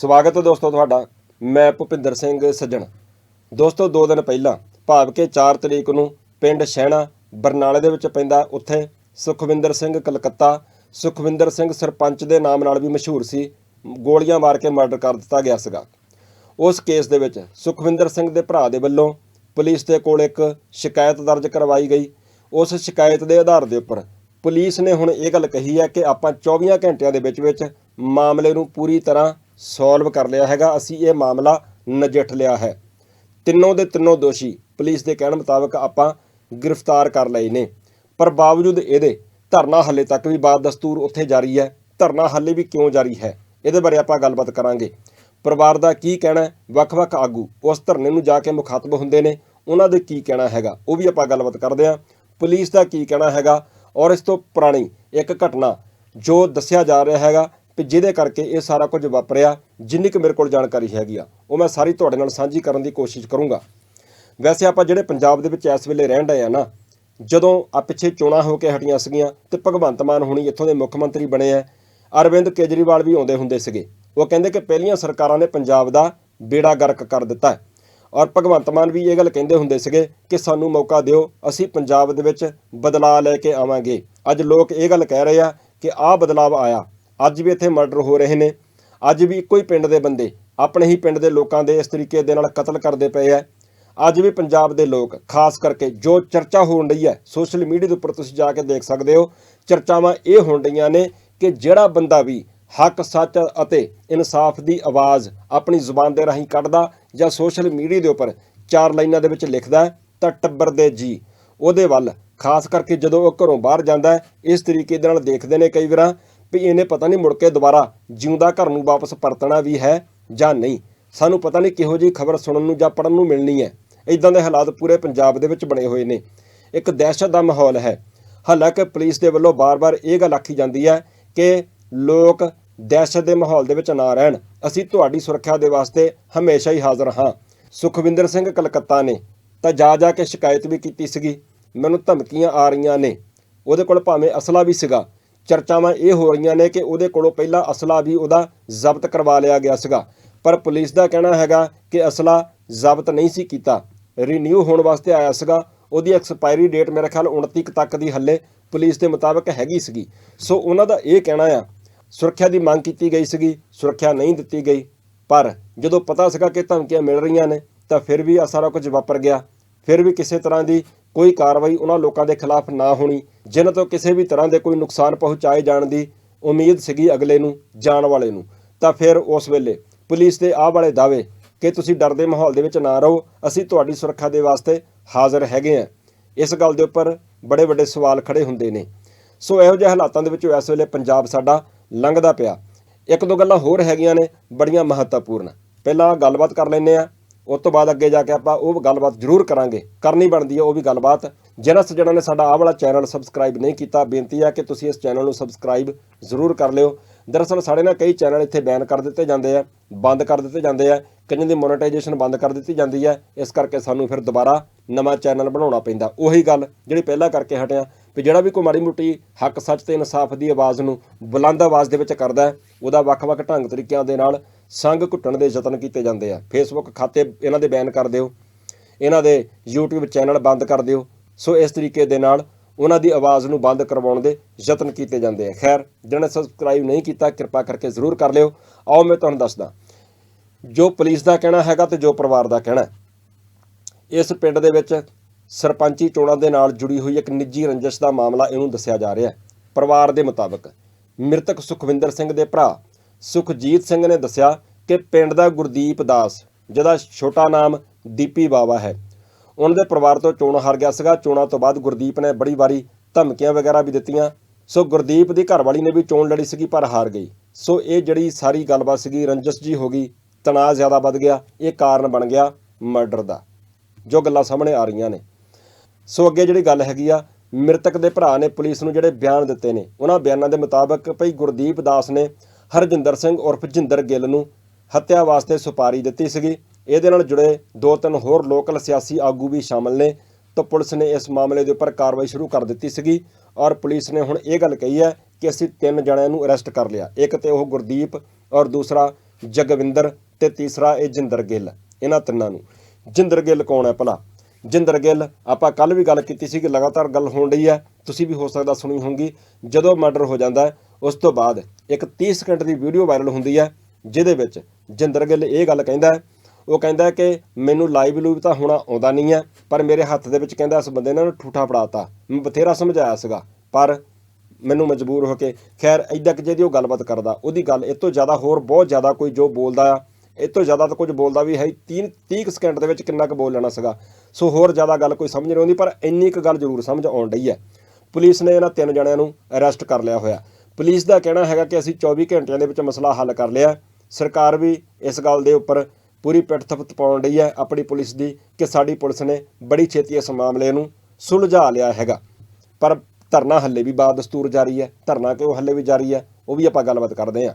ਸਵਾਗਤ ਹੈ ਦੋਸਤੋ ਤੁਹਾਡਾ। ਮੈਂ ਭੁਪਿੰਦਰ ਸਿੰਘ ਸੱਜਣ। ਦੋਸਤੋ 2 ਦਿਨ ਪਹਿਲਾਂ ਭਾਵ ਕਿ 4 ਤਰੀਕ ਨੂੰ ਪਿੰਡ ਸ਼ਹਿਣਾ ਬਰਨਾਲੇ ਦੇ ਵਿੱਚ ਪੈਂਦਾ ਉੱਥੇ ਸੁਖਵਿੰਦਰ ਸਿੰਘ ਕਲਕੱਤਾ। ਸੁਖਵਿੰਦਰ ਸਿੰਘ ਸਰਪੰਚ ਦੇ ਨਾਮ ਨਾਲ ਵੀ ਮਸ਼ਹੂਰ ਸੀ। ਗੋਲੀਆਂ ਮਾਰ ਕੇ ਮਰਡਰ ਕਰ ਦਿੱਤਾ ਗਿਆ ਸੀਗਾ। ਉਸ ਕੇਸ ਦੇ ਵਿੱਚ ਸੁਖਵਿੰਦਰ ਸਿੰਘ ਦੇ ਭਰਾ ਦੇ ਵੱਲੋਂ ਪੁਲਿਸ ਦੇ ਕੋਲ ਇੱਕ ਸ਼ਿਕਾਇਤ ਦਰਜ ਕਰਵਾਈ ਗਈ। ਉਸ ਸ਼ਿਕਾਇਤ ਦੇ ਆਧਾਰ ਦੇ ਉੱਪਰ ਪੁਲਿਸ ਨੇ ਹੁਣ ਇਹ ਗੱਲ ਕਹੀ ਹੈ ਕਿ ਆਪਾਂ 24 ਘੰਟਿਆਂ ਦੇ ਵਿੱਚ ਵਿੱਚ ਮਾਮਲੇ ਨੂੰ ਪੂਰੀ ਤਰ੍ਹਾਂ ਸੋਲਵ ਕਰ ਲਿਆ ਹੈਗਾ। ਅਸੀਂ ਇਹ ਮਾਮਲਾ ਨਜਿੱਠ ਲਿਆ ਹੈ। ਤਿੰਨੋਂ ਦੇ ਤਿੰਨੋਂ ਦੋਸ਼ੀ ਪੁਲਿਸ ਦੇ ਕਹਿਣ ਮੁਤਾਬਕ ਆਪਾਂ ਗ੍ਰਿਫਤਾਰ ਕਰ ਲਏ ਨੇ। ਪਰ ਬਾਵਜੂਦ ਇਹਦੇ, ਧਰਨਾ ਹੱਲੇ ਤੱਕ ਵੀ ਬਾਦ ਦਸਤੂਰ ਉੱਥੇ ਜਾਰੀ ਹੈ। ਧਰਨਾ ਹੱਲੇ ਵੀ ਕਿਉਂ ਜਾਰੀ ਹੈ? ਇਹਦੇ ਬਾਰੇ ਆਪਾਂ ਗੱਲਬਾਤ ਕਰਾਂਗੇ। ਪਰਿਵਾਰ ਦਾ ਕੀ ਕਹਿਣਾ ਹੈ? ਵੱਖ-ਵੱਖ ਆਗੂ ਉਸ ਧਰਨੇ ਨੂੰ ਜਾ ਕੇ ਮੁਖਾਤਬ ਹੁੰਦੇ ਨੇ। ਉਹਨਾਂ ਦੇ ਕੀ ਕਹਿਣਾ ਹੈਗਾ? ਉਹ ਵੀ ਆਪਾਂ ਗੱਲਬਾਤ ਕਰਦੇ ਹਾਂ। ਪੁਲਿਸ ਦਾ ਕੀ ਕਹਿਣਾ ਹੈਗਾ? ਔਰ ਇਸ ਤੋਂ ਪੁਰਾਣੀ ਇੱਕ ਘਟਨਾ ਜੋ ਦੱਸਿਆ ਜਾ ਰਿਹਾ ਹੈਗਾ ਕਿ ਜਿਹਦੇ ਕਰਕੇ ਇਹ ਸਾਰਾ ਕੁਝ ਵਾਪਰਿਆ, ਜਿੰਨੀ ਕੁ ਮੇਰੇ ਕੋਲ ਜਾਣਕਾਰੀ ਹੈਗੀ ਆ, ਉਹ ਮੈਂ ਸਾਰੀ ਤੁਹਾਡੇ ਨਾਲ ਸਾਂਝੀ ਕਰਨ ਦੀ ਕੋਸ਼ਿਸ਼ ਕਰੂੰਗਾ। ਵੈਸੇ ਆਪਾਂ ਜਿਹੜੇ ਪੰਜਾਬ ਦੇ ਵਿੱਚ ਇਸ ਵੇਲੇ ਰਹਿਣ ਡਏ ਆ ਨਾ, ਜਦੋਂ ਆ ਪਿੱਛੇ ਚੋਣਾਂ ਹੋ ਕੇ ਹਟੀਆਂ ਸੀਗੀਆਂ ਤੇ ਭਗਵੰਤ ਮਾਨ ਹੁਣੀ ਇੱਥੋਂ ਦੇ ਮੁੱਖ ਮੰਤਰੀ ਬਣੇ ਆ, ਅਰਵਿੰਦ ਕੇਜਰੀਵਾਲ ਵੀ ਆਉਂਦੇ ਹੁੰਦੇ ਸੀਗੇ। ਉਹ ਕਹਿੰਦੇ ਕਿ ਪਹਿਲੀਆਂ ਸਰਕਾਰਾਂ ਨੇ ਪੰਜਾਬ ਦਾ ਬੇੜਾ ਗਰਕ ਕਰ ਦਿੱਤਾ ਔਰ ਭਗਵੰਤ ਮਾਨ ਵੀ ਇਹ ਗੱਲ ਕਹਿੰਦੇ ਹੁੰਦੇ ਸੀਗੇ ਕਿ ਸਾਨੂੰ ਮੌਕਾ ਦਿਓ, ਅਸੀਂ ਪੰਜਾਬ ਦੇ ਵਿੱਚ ਬਦਲਾਅ ਲੈ ਕੇ ਆਵਾਂਗੇ। ਅੱਜ ਲੋਕ ਇਹ ਗੱਲ ਕਹਿ ਰਹੇ ਆ ਕਿ ਆਹ ਬਦਲਾਅ ਆਇਆ ਅੱਜ ਵੀ ਇੱਥੇ ਮਰਡਰ ਹੋ ਰਹੇ ਨੇ। ਅੱਜ ਵੀ ਇੱਕੋ ਹੀ ਪਿੰਡ ਦੇ ਬੰਦੇ, ਆਪਣੇ ਹੀ ਪਿੰਡ ਦੇ ਲੋਕਾਂ ਦੇ ਇਸ ਤਰੀਕੇ ਦੇ ਨਾਲ ਕਤਲ ਕਰਦੇ ਪਏ ਆ। ਅੱਜ ਵੀ ਪੰਜਾਬ ਦੇ ਲੋਕ, ਖਾਸ ਕਰਕੇ ਜੋ ਚਰਚਾ ਹੋਣ ਰਹੀ ਹੈ ਸੋਸ਼ਲ ਮੀਡੀਆ ਦੇ ਉੱਪਰ ਤੁਸੀਂ ਜਾ ਕੇ ਦੇਖ ਸਕਦੇ ਹੋ, ਚਰਚਾਵਾਂ ਇਹ ਹੋਣ ਰਹੀਆਂ ਨੇ ਕਿ ਜਿਹੜਾ ਬੰਦਾ ਵੀ ਹੱਕ, ਸੱਚ ਅਤੇ ਇਨਸਾਫ ਦੀ ਆਵਾਜ਼ ਆਪਣੀ ਜ਼ੁਬਾਨ ਦੇ ਰਾਹੀਂ ਕੱਢਦਾ ਜਾਂ ਸੋਸ਼ਲ ਮੀਡੀਆ ਦੇ ਉੱਪਰ ਚਾਰ ਲਾਈਨਾਂ ਦੇ ਵਿੱਚ ਲਿਖਦਾ, ਤਾਂ ਟੱਬਰ ਦੇ ਜੀ। ਉਹਦੇ ਵੱਲ, ਖਾਸ ਕਰਕੇ ਜਦੋਂ ਉਹ ਘਰੋਂ ਬਾਹਰ ਜਾਂਦਾ, ਇਸ ਤਰੀਕੇ ਦੇ ਨਾਲ ਦੇਖਦੇ ਨੇ ਕਈ ਵਾਰਾਂ। ਵੀ ਇਹਨੇ ਪਤਾ ਨਹੀਂ ਮੁੜ ਕੇ ਦੁਬਾਰਾ ਜਿਉਂਦਾ ਘਰ ਨੂੰ ਵਾਪਸ ਪਰਤਣਾ ਵੀ ਹੈ ਜਾਂ ਨਹੀਂ। ਸਾਨੂੰ ਪਤਾ ਨਹੀਂ ਕਿਹੋ ਜਿਹੀ ਖਬਰ ਸੁਣਨ ਨੂੰ ਜਾਂ ਪੜਨ ਨੂੰ ਮਿਲਣੀ ਹੈ। ਇਦਾਂ ਦੇ ਹਾਲਾਤ ਪੂਰੇ ਪੰਜਾਬ ਦੇ ਵਿੱਚ ਬਣੇ ਹੋਏ ਨੇ। ਇੱਕ ਦਹਿਸ਼ਤ ਦਾ ਮਾਹੌਲ ਹੈ। ਹਾਲਾਂਕਿ ਪੁਲਿਸ ਦੇ ਵੱਲੋਂ ਬਾਰ-ਬਾਰ ਇਹ ਗੱਲ ਆਖੀ ਜਾਂਦੀ ਹੈ ਕਿ ਲੋਕ ਦਹਿਸ਼ਤ ਦੇ ਮਾਹੌਲ ਦੇ ਵਿੱਚ ਨਾ ਰਹਿਣ। ਅਸੀਂ ਤੁਹਾਡੀ ਸੁਰੱਖਿਆ ਦੇ ਵਾਸਤੇ ਹਮੇਸ਼ਾ ਹੀ ਹਾਜ਼ਰ ਹਾਂ। ਸੁਖਵਿੰਦਰ ਸਿੰਘ ਕਲਕੱਤਾ ਨੇ ਤਾਂ ਜਾ ਜਾ ਕੇ ਸ਼ਿਕਾਇਤ ਵੀ ਕੀਤੀ ਸੀਗੀ। ਮੈਨੂੰ ਧਮਕੀਆਂ ਆ ਰਹੀਆਂ ਨੇ। ਉਹਦੇ ਕੋਲ ਭਾਵੇਂ ਅਸਲਾ ਵੀ ਸੀਗਾ। ਚਰਚਾਵਾਂ ਇਹ ਹੋ ਰਹੀਆਂ ਨੇ ਕਿ ਉਹਦੇ ਕੋਲੋਂ ਪਹਿਲਾਂ ਅਸਲਾ ਵੀ ਉਹਦਾ ਜ਼ਬਤ ਕਰਵਾ ਲਿਆ ਗਿਆ ਸੀਗਾ। ਪਰ ਪੁਲਿਸ ਦਾ ਕਹਿਣਾ ਹੈਗਾ ਕਿ ਅਸਲਾ ਜ਼ਬਤ ਨਹੀਂ ਸੀ ਕੀਤਾ। ਰੀਨਿਊ ਹੋਣ ਵਾਸਤੇ ਆਇਆ ਸੀਗਾ। ਉਹਦੀ ਐਕਸਪਾਇਰੀ ਡੇਟ ਮੇਰੇ ਖਿਆਲ 29 ਕੁ ਤੱਕ ਦੀ ਹੱਲੇ ਪੁਲਿਸ ਦੇ ਮੁਤਾਬਕ ਹੈਗੀ ਸੀਗੀ। ਸੋ ਉਹਨਾਂ ਦਾ ਇਹ ਕਹਿਣਾ ਆ, ਸੁਰੱਖਿਆ ਦੀ ਮੰਗ ਕੀਤੀ ਗਈ ਸੀਗੀ, ਸੁਰੱਖਿਆ ਨਹੀਂ ਦਿੱਤੀ ਗਈ। ਪਰ ਜਦੋਂ ਪਤਾ ਸੀਗਾ ਕਿ ਧਮਕੀਆਂ ਮਿਲ ਰਹੀਆਂ ਨੇ, ਤਾਂ ਫਿਰ ਵੀ ਆ ਸਾਰਾ ਕੁਝ ਵਾਪਰ ਗਿਆ। ਫਿਰ ਵੀ ਕਿਸੇ ਤਰ੍ਹਾਂ ਦੀ ਕੋਈ ਕਾਰਵਾਈ ਉਹਨਾਂ ਲੋਕਾਂ ਦੇ ਖਿਲਾਫ ਨਾ ਹੋਣੀ, ਜਿਨ੍ਹਾਂ ਤੋਂ ਕਿਸੇ ਵੀ ਤਰ੍ਹਾਂ ਦੇ ਕੋਈ ਨੁਕਸਾਨ ਪਹੁੰਚਾਏ ਜਾਣ ਦੀ ਉਮੀਦ ਸੀਗੀ ਅਗਲੇ ਨੂੰ, ਜਾਣ ਵਾਲੇ ਨੂੰ। ਤਾਂ ਫਿਰ ਉਸ ਵੇਲੇ ਪੁਲਿਸ ਦੇ ਆਹ ਵਾਲੇ ਦਾਅਵੇ ਕਿ ਤੁਸੀਂ ਡਰ ਦੇ ਮਾਹੌਲ ਦੇ ਵਿੱਚ ਨਾ ਰਹੋ, ਅਸੀਂ ਤੁਹਾਡੀ ਸੁਰੱਖਿਆ ਦੇ ਵਾਸਤੇ ਹਾਜ਼ਰ ਹੈਗੇ ਆ ਇਸ ਗੱਲ ਦੇ ਉੱਪਰ ਬੜੇ ਵੱਡੇ ਸਵਾਲ ਖੜੇ ਹੁੰਦੇ ਨੇ। ਸੋ ਇਹੋ ਜਿਹੇ ਹਾਲਾਤਾਂ ਦੇ ਵਿੱਚੋਂ ਇਸ ਵੇਲੇ ਪੰਜਾਬ ਸਾਡਾ ਲੰਘਦਾ ਪਿਆ। ਇੱਕ ਦੋ ਗੱਲਾਂ ਹੋਰ ਹੈਗੀਆਂ ਨੇ, ਬੜੀਆਂ ਮਹੱਤਵਪੂਰਨ। ਪਹਿਲਾਂ ਗੱਲਬਾਤ ਕਰ ਲੈਂਦੇ ਆ ਉਸ ਤੋਂ ਬਾਅਦ ਅੱਗੇ ਜਾ ਕੇ ਆਪਾਂ ਉਹ ਗੱਲਬਾਤ ਜ਼ਰੂਰ ਕਰਾਂਗੇ। ਕਰਨੀ ਬਣਦੀ ਹੈ ਉਹ ਵੀ ਗੱਲਬਾਤ। ਜਿਹਨਾਂ ਸੱਜਣਾਂ ਨੇ ਸਾਡਾ ਆਹ ਵਾਲਾ ਚੈਨਲ ਸਬਸਕ੍ਰਾਈਬ ਨਹੀਂ ਕੀਤਾ, ਬੇਨਤੀ ਹੈ ਕਿ ਤੁਸੀਂ ਇਸ ਚੈਨਲ ਨੂੰ ਸਬਸਕ੍ਰਾਈਬ ਜ਼ਰੂਰ ਕਰ ਲਿਓ। ਦਰਅਸਲ ਸਾਡੇ ਨਾਲ ਕਈ ਚੈਨਲ ਇੱਥੇ ਬੈਨ ਕਰ ਦਿੱਤੇ ਜਾਂਦੇ ਆ, ਬੰਦ ਕਰ ਦਿੱਤੇ ਜਾਂਦੇ ਆ ਕਈਆਂ ਦੀ ਮੋਨੇਟਾਈਜੇਸ਼ਨ ਬੰਦ ਕਰ ਦਿੱਤੀ ਜਾਂਦੀ ਹੈ, ਇਸ ਕਰਕੇ ਸਾਨੂੰ ਫਿਰ ਦੁਬਾਰਾ ਨਵਾਂ ਚੈਨਲ ਬਣਾਉਣਾ ਪੈਂਦਾ। ਉਹੀ ਗੱਲ ਜਿਹੜੀ ਪਹਿਲਾਂ ਕਰਕੇ ਹਟਿਆ ਵੀ ਜਿਹੜਾ ਵੀ ਕੋਈ ਮਾੜੀ ਮੋਟੀ ਹੱਕ ਸੱਚ ਤੇ ਇਨਸਾਫ ਦੀ ਆਵਾਜ਼ ਨੂੰ ਬੁਲੰਦ ਆਵਾਜ਼ ਦੇ ਵਿੱਚ ਕਰਦਾ ਉਹਦਾ ਵੱਖ-ਵੱਖ ਢੰਗ ਤਰੀਕਿਆਂ ਦੇ ਨਾਲ ਸੰਗ ਘੁੱਟਣ ਦੇ ਯਤਨ ਕੀਤੇ ਜਾਂਦੇ ਆ। ਫੇਸਬੁੱਕ ਖਾਤੇ ਇਹਨਾਂ ਦੇ ਬੈਨ ਕਰ ਦਿਓ, ਇਹਨਾਂ ਦੇ YouTube ਚੈਨਲ ਬੰਦ ਕਰ ਦਿਓ। ਸੋ ਇਸ ਤਰੀਕੇ ਦੇ ਨਾਲ ਉਹਨਾਂ ਦੀ ਆਵਾਜ਼ ਨੂੰ ਬੰਦ ਕਰਵਾਉਣ ਦੇ ਯਤਨ ਕੀਤੇ ਜਾਂਦੇ ਆ। ਖੈਰ, ਜਿਹਨਾਂ ਨੇ ਸਬਸਕ੍ਰਾਈਬ ਨਹੀਂ ਕੀਤਾ, ਕਿਰਪਾ ਕਰਕੇ ਜ਼ਰੂਰ ਕਰ ਲਿਓ। ਆਓ ਮੈਂ ਤੁਹਾਨੂੰ ਦੱਸਦਾ, ਜੋ ਪੁਲਿਸ ਦਾ ਕਹਿਣਾ ਹੈਗਾ ਤੇ ਜੋ ਪਰਿਵਾਰ ਦਾ ਕਹਿਣਾ ਇਸ ਪਿੰਡ ਦੇ ਵਿੱਚ ਸਰਪੰਚੀ ਚੋਣਾਂ ਦੇ ਨਾਲ ਜੁੜੀ ਹੋਈ ਇੱਕ ਨਿੱਜੀ ਰੰਜਿਸ਼ ਦਾ ਮਾਮਲਾ ਇਹਨੂੰ ਦੱਸਿਆ ਜਾ ਰਿਹਾ ਹੈ। ਪਰਿਵਾਰ ਦੇ ਮੁਤਾਬਕ ਮ੍ਰਿਤਕ ਸੁਖਵਿੰਦਰ ਸਿੰਘ ਦੇ ਭਰਾ ਸੁਖਜੀਤ ਸਿੰਘ ਨੇ ਦੱਸਿਆ ਕਿ ਪਿੰਡ ਦਾ ਗੁਰਦੀਪ ਦਾਸ, ਜਿਹਦਾ ਛੋਟਾ ਨਾਮ ਦੀਪੀ ਬਾਵਾ ਹੈ, ਉਹਨਾਂ ਦੇ ਪਰਿਵਾਰ ਤੋਂ ਚੋਣ ਹਾਰ ਗਿਆ ਸੀਗਾ। ਚੋਣਾਂ ਤੋਂ ਬਾਅਦ ਗੁਰਦੀਪ ਨੇ ਬੜੀ ਵਾਰੀ ਧਮਕੀਆਂ ਵਗੈਰਾ ਵੀ ਦਿੱਤੀਆਂ। ਸੋ ਗੁਰਦੀਪ ਦੀ ਘਰਵਾਲੀ ਨੇ ਵੀ ਚੋਣ ਲੜੀ ਸੀਗੀ, ਪਰ ਹਾਰ ਗਈ। ਸੋ ਇਹ ਜਿਹੜੀ ਸਾਰੀ ਗੱਲਬਾਤ ਸੀਗੀ, ਰੰਜਸ਼ ਜੀ ਹੋ ਗਈ, ਤਣਾਅ ਜ਼ਿਆਦਾ ਵੱਧ ਗਿਆ, ਇਹ ਕਾਰਨ ਬਣ ਗਿਆ ਮਰਡਰ ਦਾ। ਜੋ ਗੱਲਾਂ ਸਾਹਮਣੇ ਆ ਰਹੀਆਂ ਨੇ। ਸੋ ਅੱਗੇ ਜਿਹੜੀ ਗੱਲ ਹੈਗੀ ਆ, ਮ੍ਰਿਤਕ ਦੇ ਭਰਾ ਨੇ ਪੁਲਿਸ ਨੂੰ ਜਿਹੜੇ ਬਿਆਨ ਦਿੱਤੇ ਨੇ, ਉਹਨਾਂ ਬਿਆਨਾਂ ਦੇ ਮੁਤਾਬਕ ਭਈ ਗੁਰਦੀਪ ਦਾਸ ਨੇ ਹਰਜਿੰਦਰ ਸਿੰਘ ਉਰਫ ਜਿੰਦਰ ਗਿੱਲ ਨੂੰ ਹੱਤਿਆ ਵਾਸਤੇ ਸੁਪਾਰੀ ਦਿੱਤੀ ਸੀਗੀ। ਇਹਦੇ ਨਾਲ ਜੁੜੇ ਦੋ ਤਿੰਨ ਹੋਰ ਲੋਕਲ ਸਿਆਸੀ ਆਗੂ ਵੀ ਸ਼ਾਮਲ ਨੇ। ਤਾਂ ਪੁਲਿਸ ਨੇ ਇਸ ਮਾਮਲੇ ਦੇ ਉੱਪਰ ਕਾਰਵਾਈ ਸ਼ੁਰੂ ਕਰ ਦਿੱਤੀ ਸੀਗੀ ਔਰ ਪੁਲਿਸ ਨੇ ਹੁਣ ਇਹ ਗੱਲ ਕਹੀ ਹੈ ਕਿ ਅਸੀਂ ਤਿੰਨ ਜਣਿਆਂ ਨੂੰ ਅਰੈਸਟ ਕਰ ਲਿਆ। ਇੱਕ ਤੇ ਉਹ ਗੁਰਦੀਪ ਔਰ ਦੂਸਰਾ ਜਗਵਿੰਦਰ ਤੇ ਤੀਸਰਾ ਇਹ ਜਿੰਦਰ ਗਿੱਲ, ਇਹਨਾਂ ਤਿੰਨਾਂ ਨੂੰ। ਜਿੰਦਰ ਗਿੱਲ ਕੌਣ ਹੈ ਭਲਾ? ਜਿੰਦਰ ਗਿੱਲ, ਆਪਾਂ ਕੱਲ ਵੀ ਗੱਲ ਕੀਤੀ ਸੀ ਕਿ ਲਗਾਤਾਰ ਗੱਲ ਹੋਣ ਰਹੀ ਹੈ ਤੁਸੀਂ ਵੀ ਹੋ ਸਕਦਾ ਸੁਣੀ ਹੋਊਗੀ। ਜਦੋਂ ਮਰਡਰ ਹੋ ਜਾਂਦਾ ਹੈ ਉਸ ਤੋਂ ਬਾਅਦ ਇੱਕ 30 ਸਕਿੰਟ ਦੀ ਵੀਡੀਓ ਵਾਇਰਲ ਹੁੰਦੀ ਹੈ ਜਿਹਦੇ ਵਿੱਚ ਜਿੰਦਰ ਗਿੱਲ ਇਹ ਗੱਲ ਕਹਿੰਦਾ ਹੈ, ਉਹ ਕਹਿੰਦਾ ਕਿ ਮੈਨੂੰ ਲਾਈਵ ਲੂਵ ਤਾਂ ਹੋਣਾ ਆਉਂਦਾ ਨਹੀਂ ਹੈ ਪਰ ਮੇਰੇ ਹੱਥ ਦੇ ਵਿੱਚ ਕਹਿੰਦਾ ਇਸ ਬੰਦੇ ਨੇ ਨਾ ਠੂਠਾ ਫੜਾਤਾ ਮੈਂ ਬਥੇਰਾ ਸਮਝਾਇਆ ਸੀਗਾ, ਪਰ ਮੈਨੂੰ ਮਜਬੂਰ ਹੋ ਕੇ, ਖੈਰ ਐਦਾਂ ਕਿ ਜਿਹਦੀ ਉਹ ਗੱਲਬਾਤ ਕਰਦਾ, ਉਹਦੀ ਗੱਲ ਇਹ ਤੋਂ ਜ਼ਿਆਦਾ ਹੋਰ ਬਹੁਤ ਜ਼ਿਆਦਾ ਕੋਈ ਜੋ ਬੋਲਦਾ ਆ ਇਹ ਤੋਂ ਜ਼ਿਆਦਾ ਤਾਂ ਕੁਝ ਬੋਲਦਾ ਵੀ ਹੈ 30 30 ਕੁ ਸਕਿੰਟ ਦੇ ਵਿੱਚ ਕਿੰਨਾ ਕੁ ਬੋਲ ਲੈਣਾ ਸੀਗਾ। ਸੋ ਹੋਰ ਜ਼ਿਆਦਾ ਗੱਲ ਕੋਈ ਸਮਝ ਨਹੀਂ ਆਉਂਦੀ, ਪਰ ਇੰਨੀ ਕੁ ਗੱਲ ਜ਼ਰੂਰ ਸਮਝ ਆਉਣ ਡਈ ਹੈ। ਪੁਲਿਸ ਨੇ ਇਹਨਾਂ ਤਿੰਨ ਜਣਿਆਂ ਨੂੰ ਅਰੈਸਟ ਕਰ ਲਿਆ ਹੋਇਆ। ਪੁਲਿਸ ਦਾ ਕਹਿਣਾ ਹੈਗਾ ਕਿ ਅਸੀਂ 24 ਘੰਟਿਆਂ ਦੇ ਵਿੱਚ ਮਸਲਾ ਹੱਲ ਕਰ ਲਿਆ। ਸਰਕਾਰ ਵੀ ਇਸ ਗੱਲ ਦੇ ਉੱਪਰ ਪੂਰੀ ਪਿੱਠ ਥਪਥ ਪਾਉਣ ਰਹੀ ਹੈ। ਆਪਣੀ ਪੁਲਿਸ ਦੀ ਕਿ ਸਾਡੀ ਪੁਲਿਸ ਨੇ ਬੜੀ ਛੇਤੀ ਇਸ ਮਾਮਲੇ ਨੂੰ ਸੁਲਝਾ ਲਿਆ ਹੈਗਾ। ਪਰ ਧਰਨਾ ਹੱਲੇ ਵੀ ਬਾਦਸਤੂਰ ਜਾਰੀ ਹੈ। ਧਰਨਾ ਕਿਉਂ ਹੱਲੇ ਵੀ ਜਾਰੀ ਹੈ, ਉਹ ਵੀ ਆਪਾਂ ਗੱਲਬਾਤ ਕਰਦੇ ਹਾਂ।